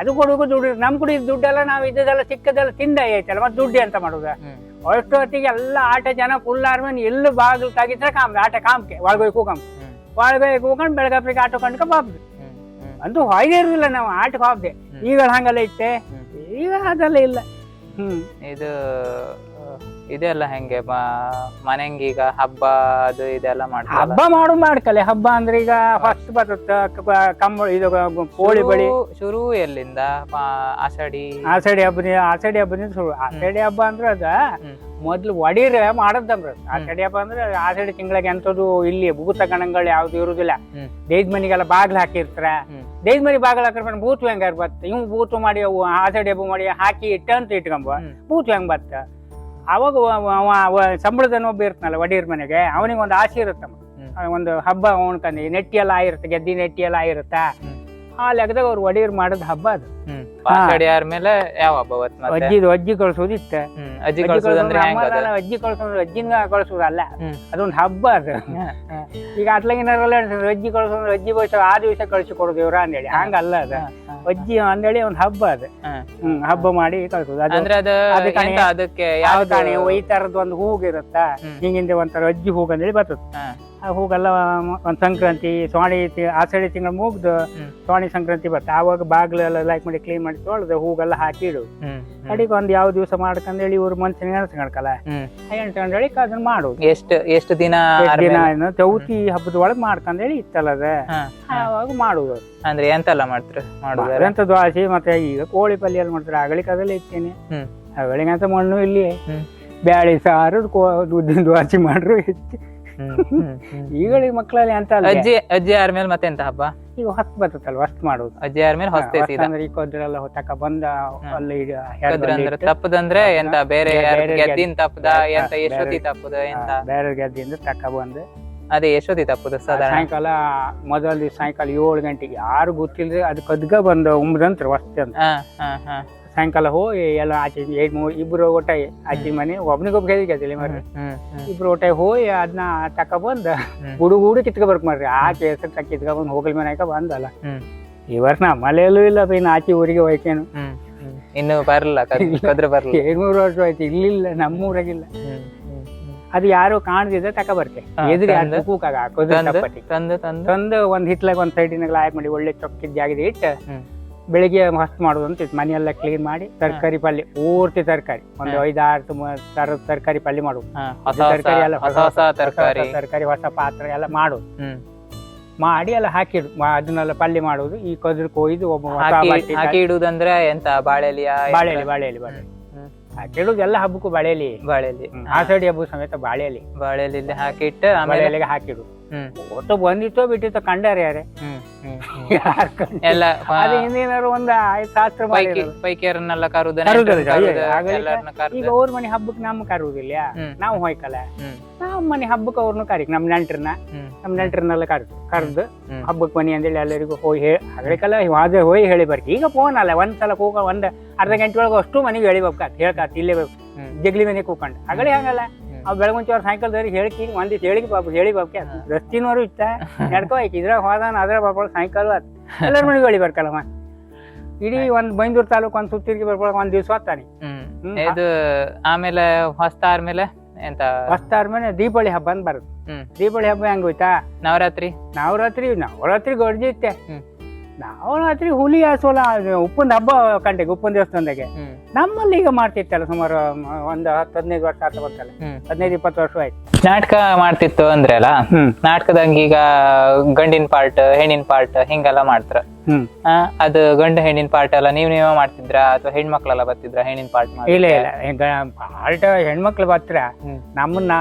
ಅದು ಕೊಡೋಕು ದುಡ್ಡು. ನಮ್ ಕುಡಿ ದುಡ್ಡೆಲ್ಲ ನಾವು ಇದ್ದದೆಲ್ಲ ಸಿಕ್ಕದೆಲ್ಲ ತಿಂದ ಐತಲ್ಲ ಮತ್ತೆ ದುಡ್ಡು ಅಂತ ಮಾಡುದ. ಅಷ್ಟು ಹೊತ್ತಿಗೆ ಎಲ್ಲ ಆಟ ಜನ ಫುಲ್ ಆರ್ಮೇಲೆ ಎಲ್ಲೂ ಬಾಗಿಲು ತಾಗಿದ್ರೆ ಕಾಮ್ ಆಟ ಕಾಮ್ಕೆ ಒಳಗೋಯ್ ಕೂಕಂ. ಒಳಗೋಯ್ ಕೂಕೊಂಡು ಬೆಳಗಾಪ್ರಿಗೆ ಆಟೋ ಕೊಂಡ್ಕ ಬಾಬ್ದು. ಅಂತೂ ಹೊಯ್ದೇ ಇರಲಿಲ್ಲ ನಾವು ಆಟ ಹೋಗ್ದೆ. ಈಗ ಹಂಗಲ್ಲ ಇತ್ತೆ. ಈಗ ಅದೆಲ್ಲ ಇಲ್ಲ. ಹ್ಮ್. ಇದು ಇದೆಲ್ಲ ಹೆಂಗೆ? ಮನೆಂಗ ಈಗ ಹಬ್ಬ ಅದು ಇದೆಲ್ಲ ಮಾಡ್ತಾರೆ ಹಬ್ಬ ಮಾಡು ಮಾಡ್ಕಲೆ. ಹಬ್ಬ ಅಂದ್ರೆ ಈಗ ಫಸ್ಟ್ ಬರುತ್ತ ಕಂಬಳ ಇದು ಕೋಳಿ ಬಳಿ. ಶುರು- ಎಲ್ಲಿಂದ? ಆಸಡಿ ಆಷಾಢಿ. ಆಷಾಢಿ ಹಬ್ಬದ ಆಷಾಢಿ ಹಬ್ಬದಿಂದ ಶುರು. ಆಷಾಢಿ ಹಬ್ಬ ಅಂದ್ರೆ ಅದ. ಮೊದ್ಲು ಒಡೀರ್ ಮಾಡದಂಬ್ರ ಆ ಕಡಿಯಪ್ಪ ಅಂದ್ರೆ ಆಷಾಢಿ ತಿಂಗಳಿಗೆ ಎಂತದ್ದು ಇಲ್ಲಿ ಭೂತ ಗಣಗಳು ಯಾವ್ದು ಇರುದಿಲ್ಲ. ದೇಜ್ ಮನಿಗೆಲ್ಲ ಬಾಗ್ಲ ಹಾಕಿರ್ತಾರ. ದೇಜ್ ಮನಿ ಬಾಗ್ಲ ಹಾಕಿರ್ಬ ಭೂತ ಹೆಂಗ ಬತ್ತ? ಇವ್ ಭೂತ ಮಾಡಿ ಅವು ಆಷಾಢಿ ಹಬ್ಬ ಮಾಡಿ ಹಾಕಿ ಇಟ್ಟ ಅಂತ ಇಟ್ಕೊಂಬ ಭೂತ್ ಹೆಂಗ್ ಬತ್ತ? ಅವಾಗ ಸಂಬಳದನ ಒಬ್ಬ ಇರ್ತಾನಲ್ಲ ಒಡೀರ್ ಮನೆಗೆ ಅವನಿಗೆ ಒಂದು ಆಸೆ ಇರುತ್ತಮ್ಮ. ಆ ಒಂದು ಹಬ್ಬ ಉಣ್ಕಂದಿ ನೆಟ್ಟಿ ಎಲ್ಲ ಆಗಿರುತ್ತೆ ಗೆದ್ದಿ ನೆಟ್ಟಿ ಎಲ್ಲ ಆಗಿರುತ್ತ ಆ ಲೆಕ್ಕದಾಗ ಅವ್ರು ಒಡೀರ್ ಮಾಡೋದು ಹಬ್ಬ ಅದು. ಹ್ಮ್ ಆಷಾಢಿ ಆದ್ಮೇಲೆ ಯಾವ ಹಬ್ಬ ಬತ್ ಮತ್ತೆ? ಅಜ್ಜಿದು ಅಜ್ಜಿ ಕಳ್ಸೋದಿತ್ತ. ಹ್ಮ್ ಅಜ್ಜಿ ಕಳ್ಸೋದು ಅಂದ್ರೆ ಅದು ಅಜ್ಜಿ ಕಳ್ಸೋದು ಅಜ್ಜಿನ ಕಳ್ಸೋದಲ್ಲ. ಹ್ಮ್. ಅದೊಂದು ಹಬ್ಬ ಅದು. ಈಗ ಅತ್ಲಂಗಿನವರೆಲ್ಲ ಹೇಳ್ತಾರೆ, ಅಜ್ಜಿ ಕಳ್ಸೋದು ಅಜ್ಜಿ ಭವಿಷ್ಯ ಆ ದಿವಸ ಕಳ್ಸಿ ಕೊಡೋದು ಇವ್ರ ಅಂದೇಳಿ. ಹಂಗಲ್ಲ ಅದು. ಅಜ್ಜಿ ಅಂದೇಳಿ ಒಂದು ಹಬ್ಬ ಅದು. ಹ್ಮ್ ಹಬ್ಬ ಮಾಡಿ ಕಳ್ಸೋದು. ಅದು ಅಂದ್ರೆ ಅದು ಅದಕ್ಕೆ ಎಂತ ಅದಕ್ಕೆ ಯಾವ್ದು ಯಾವ್ದು ಈ ತರದ್ ಒಂದು ಹೂಗಿರುತ್ತ ಹ್ಮ್. ಹಿಂಗಿಂದ ಒಂಥರ ಅಜ್ಜಿ ಹೂಗಂದೇಳಿ ಅಂತೇಳಿ ಬರ್ತದೆ. ಹಾ. ಆ ಹೂಗೆಲ್ಲ ಒಂದ್ ಸಂಕ್ರಾಂತಿ ಸೋಣಿ ತಿ- ಆಷಾಢಿ ತಿಂಗಳು ಮುಗ್ದು ಹ್ಮ್. ಸೋಣಿ ಸಂಕ್ರಾಂತಿ ಬರ್ತದೆ. ಆವಾಗ ಬಾಗಿಲೆಲ್ಲ ಲೈಕ್ ಮಾಡಿ ಕ್ಲೀನ್ ಮಾಡಿ ತೊಳೆದು ಹೂಗೆಲ್ಲ ಹಾಕಿ ಇಡು. ಕಡೆಗೆ ಒಂದು ಯಾವ ದಿವಸ ಮಾಡ್ಕಂದೇಳಿ ಇವ್ರು ಮನ್ಸಿನ ನೆನೆಸ್ಕೊಳ್ಕಲ್ಲ ಎಣ್ಸ್ಕೊಂಡೇಳಿ ಅದನ್ನ ಮಾಡು ಎಷ್ಟು ಎಷ್ಟು ದಿನ ಎಷ್ಟ್ ದಿನ ಆದ್ಮೇಲೆ? ಏನು? ಚೌತಿ ಹಬ್ಬದ ಒಳಗೆ ಮಾಡ್ಕಂದೇಳಿ ಇತ್ತಲ್ಲ ಅದ. ಹಾ, ಹಾ. ಆವಾಗ ಮಾಡುದು ಅಂದ್ರೆ ಎಂತೆಲ್ಲ ಮಾಡ್ತಾರೆ ಮಾಡುದಾರೆ? ಎಂತ ದ್ವಾಸಿ ಮತ್ತೆ ಈಗ ಕೋಳಿ ಪಲ್ಯ ಎಲ್ಲ ಮಾಡ್ತಾರೆ. ಅಗಳಿಕ್ ಅದೆಲ್ಲ ಇತ್ತೇನೆ ಹ್ಮ್. ಅಗಳಿಗಂತ ಮಣ್ಣು ಇಲ್ಲಿ ಹ್ಮ್. ಬ್ಯಾಳಿ ಸಾರು ಕೋ ಉದ್ದಿನ ದ್ವಾಸಿ ಮಾಡ್ರು ಹೆಚ್ಚು. ಈಗಳಿಗೆ ಮಕ್ಕಳಲ್ಲಿ ಅಂತ ಅಲ್ಲ ಅಜ್ಜಿ ಅಜ್ಜಿ ಆದ್ಮೇಲೆ ಮತ್ತೆ ಎಂತ ಹಬ್ಬ? ಈಗ ಹೊತ್ತು ಬರ್ತದಲ್ಲ ಹೊಸ್ತ್ ಮಾಡೋದು. ಅಜ್ಜಿ ಆದ್ಮೇಲೆ ಹೊಸ್ತೇ ಹೊಸ್ತ್ ಸೀದಾ ಅಂದ್ರೆ ಈ ಕೊದ್ರೆಲ್ಲ ತಕ ಬಂದ ಅಲ್ಲಿ ಅಂದ್ರೆ ತಪ್ಪದಂದ್ರೆ ಎಂತ ಬೇರೆ ಗೆದ್ದಿನ ತಪ್ಪದ ಎಂತ ಯಶೋತಿ ತಪ್ಪದ ಎಂತ? ಬೇರೆ ಗೆದ್ದಿಂದ ತಕ್ಕ ಬಂದು. ಅದೇ ಯಶೋತಿ ತಪ್ಪದ ಸಾಧಾರಣ. ಸಾಯಂಕಾಲ ಮೊದಲ ದಿವ್ಸ ಸಾಯಂಕಾಲ ಏಳು ಗಂಟೆಗೆ ಯಾರು ಗೊತ್ತಿಲ್ಲ ಅದು ಕದ್ಗ ಬಂದ ಉಮ್ದಂತ್ರ ವಸ್ತಿ ಅಂತ. ಹಾ ಹಾ ಹಾ. ಸಾಯಂಕಾಲ ಹೋಗಿ ಎಲ್ಲ ಆಚೆ ಏಟ್ ಮೂರು ಇಬ್ರು ಒಟ್ಟಾಗಿ ಆಚೆ ಮನೆ ಒಬ್ನಿಗೊಬ್ಬ ಗೆದ್ದಿಲ್ಲ ಮರ್ರಿ. ಇಬ್ರು ಒಟ್ಟಾಗಿ ಹೋಗಿ ಅದನ್ನ ತಕ ಬಂದ. ಹುಡುಗ ಹುಡು ಕಿತ್ಕೊ ಬರ್ಕ್ ಮಾಡ್ರಿ ಆಚೆ ಹೆಸರು ತಕ್ಕ ಕಿತ್ಕೊಬಂದು ಹೋಗಲ್ ಮನೆ ಬಂದಲ್ಲ. ಈ ವರ್ಷ ನಮ್ಮಲ್ಲೆಲ್ಲೂ ಇಲ್ಲ ಇನ್ನು ಆಚೆ ಊರಿಗೆ ಹೋಯ್ಕೇನು. ಇನ್ನು ಬರಲ್ಲ ಕದ್- ಕದ್ರ ಬರ್ಲಿಲ್ಲ ಏಳ್ನೂರು ವರ್ಷ ಆಯ್ತು ಇಲ್ಲಿಲ್ಲ ನಮ್ಮೂರಾಗಿಲ್ಲ. ಊರಾಗಿಲ್ಲ. ಅದು ಯಾರು ಕಾಣದಿದ್ರೆ ತಕ ಬರ್ತೆ. ಎದುರು? ಯಾರು ಕೂಕಾಗ ಹಾಕೋದು ತಂದು? ಒಂದ್ ಹಿತ್ಲಾಗ ಒಂದ್ ಸೈಡಿನಾಗ ಲಾಯಕ್ ಮಾಡಿ ಒಳ್ಳೆ ಚೊಕ್ಕಿದ್ದಾಗಿದೆ ಜಾಗದ ಇಟ್ಟು. ಬೆಳಿಗ್ಗೆ ಮಸ್ತ್ ಮಾಡೋದು ಅಂತ ಇತ್ತು. ಮನೆಯೆಲ್ಲ ಕ್ಲೀನ್ ಮಾಡಿ ತರಕಾರಿ ಪಲ್ಯ ಪೂರ್ತಿ ತರಕಾರಿ. ಒಂದು ಹಾ. ಐದಾರು ತರದ ತರಕಾರಿ ಪಲ್ಯ ಮಾಡುದು ತರಕಾರಿ ಎಲ್ಲ ಹೊಸ ಹೊಸ ತರಕಾರಿ. ತರಕಾರಿ ಹೊಸ ಪಾತ್ರೆ ಎಲ್ಲ ಮಾಡುದು ಹ್ಮ್. ಮಾಡಿ ಎಲ್ಲ ಹಾಕಿಡು. ಅದನ್ನೆಲ್ಲ ಪಲ್ಯ ಮಾಡುದು. ಈ ಕದ್ರಿ ಕೊಯ್ದು ಒಬ್ಬ ಹಾಕಿ ಇಡುದಂದ್ರೆ ಎಂತ? ಬಾಳೆಲಿಯ? ಬಾಳೆಲಿ ಬಾಳೆಲಿ ಬಾಳೆ ಹ್ಮ್. ಹಾಕಿಡುದು ಎಲ್ಲ ಹಬ್ಬಕ್ಕೂ ಬಾಳೆಲಿ ಬಾಳೆಲಿ ಆಸಡಿ ಆಷಾಢಿ ಹಬ್ಬ ಸಮೇತ ಬಾಳೆಲಿ ಬಾಳೆಲಿ ಹಾಕಿ ಹಾಕಿಟ್ಟು ಆಮೇಲೆ ಹಾಕಿಡು. ಒಟ್ಟು ಬಂದಿತ್ತೋ ಬಿಟ್ಟಿತ್ತೋ ಕಂಡಾರ ಯಾರೇ? ಎಲ್ಲ ಅದು ಒಂದ್ ಐದ್ ಶಾಸ್ತ್ರ. ಪೈಕಿಯರನ್ನೆಲ್ಲ ಈಗ ಅವ್ರ ಮನೆ ಹಬ್ಬಕ್ಕೆ ನಮ್ ಕರುವುದಿಲ್ಲ. ನಾವು ಹೋಯ್ಕಲ್ಲ. ನಾವು ಮನೆ ಹಬ್ಬಕ್ಕೆ ಅವ್ರನ್ನು ಕರಿ ನಮ್ ನೆಂಟ್ರನ್ನ. ನಮ್ ನೆಂಟ್ರನ್ನೆಲ್ಲ ಕರೆದು ಕರ್ದು. ಹಬ್ಬಕ್ಕೆ ಮನೆ ಅಂತೇಳಿ ಎಲ್ಲರಿಗೂ ಹೋಗಿ ಹೇಳಿ ಅದೇ ಹೋಗಿ ಹೇಳಿ ಬರ್ತಿ ಈಗ ಫೋನ್ ಅಲ್ಲ ಒಂದ್ ಸಲ ಕೂಗ ಒಂದ್ ಅರ್ಧ ಗಂಟೆ ಒಳಗೆ ಅಷ್ಟು ಮನೆಗೆ ಹೇಳಿ ಹೇಳ್ಕಾತ್ ಇಲ್ಲೇ ಬೇಕು. ಹ್ಮ್. ಜಗ್ಲಿ ಮನೆ ಕೂಕೊಂಡು. ಅಗಳಿ ಹಂಗಲ್ಲ. ಅವ್ ಬೆಳಗುಂಚಿ ಅವ್ರ ಸಾಯಂಕಾಲದವ್ರಿಗೆ ಹೇಳಿ ಒಂದ್ ದಿವ್ಸ ಹೇಳಿ ಬಾಬು ಹೇಳಿ ಬಾಬಕ್ಕೆ ರಸ್ತಿನವರು ಇತ್ತ. ನಡ್ಕೋ ಆಯ್ತು ಇದ್ರಾಗ ಹೋದಾನ ಅದ್ರ ಬಾಬಳ ಸಾಯಂಕಾಲ ಆತ್. ಎಲ್ಲರ ಮನೆಗೆ ಹೇಳಿ ಬರ್ಕಲ್ಲಮ್ಮ. ಇಡೀ ಒಂದ್ ಬೈಂದೂರ್ ತಾಲೂಕು ಒಂದ್ ಸುತ್ತಿರ್ಗಿ ಬರ್ಬೋದು ಒಂದ್ ದಿವ್ಸ ಹೋಗ್ತಾನೆ. ಇದು ಆಮೇಲೆ ಹೊಸ್ತಾದ್ಮೇಲೆ ಎಂತ? ಹೊಸ್ತಾದ್ಮೇಲೆ ದೀಪಾವಳಿ ಹಬ್ಬ ಅಂತ ಬರುತ್ತೆ ದೀಪಾವಳಿ ಹಬ್ಬ ಹೆಂಗ್ ಹೋಯ್ತಾ? ನವರಾತ್ರಿ. ನವರಾತ್ರಿ ನವರಾತ್ರಿ ಗೊರ್ಜಿ ಇತ್ತೆ. ನವರಾತ್ರಿ ಹುಲಿ ಹಾಸೋಲ ಉಪ್ಪಂದ ಹಬ್ಬ ಕಂಡೆಗೆ ಉಪ್ಪನ ದೇವಸ್ಥಾನದಾಗೆ. ನಮ್ಮಲ್ಲಿ ಈಗ ಮಾಡ್ತಿತ್ತಲ್ಲ ಸುಮಾರು ಒಂದು ಹತ್ತು ಹದಿನೈದು ವರ್ಷ ಆತ ಬರ್ತಲ್ಲ ಹದಿನೈದು ಇಪ್ಪತ್ತು ವರ್ಷ ಆಯ್ತು. ನಾಟಕ ಮಾಡ್ತಿತ್ತು ಅಂದ್ರೆ ಅಲ್ಲ ನಾಟಕದಂಗ ಈಗ ಗಂಡಿನ ಪಾರ್ಟ್ ಹೆಣ್ಣಿನ ಪಾರ್ಟ್ ಹಿಂಗೆಲ್ಲ ಮಾಡ್ತಾರ. ಅದು ಗಂಡು ಹೆಣ್ಣಿನ ಪಾರ್ಟ್ ಎಲ್ಲ ನೀವ್ ನೀವೇ ಮಾಡ್ತಿದ್ರ? ಅಥವಾ ಹೆಣ್ಮಕ್ಳೆಲ್ಲ ಬರ್ತಿದ್ರ ಹೆಣ್ಣಿನ ಪಾರ್ಟ್ ಇಲ್ಲ ಇಲ್ಲ. ಪಾರ್ಟ್ ಹೆಣ್ಮಕ್ಳು ಬತ್ರ ಹ್ಮ್. ನಮ್ಮನ್ನ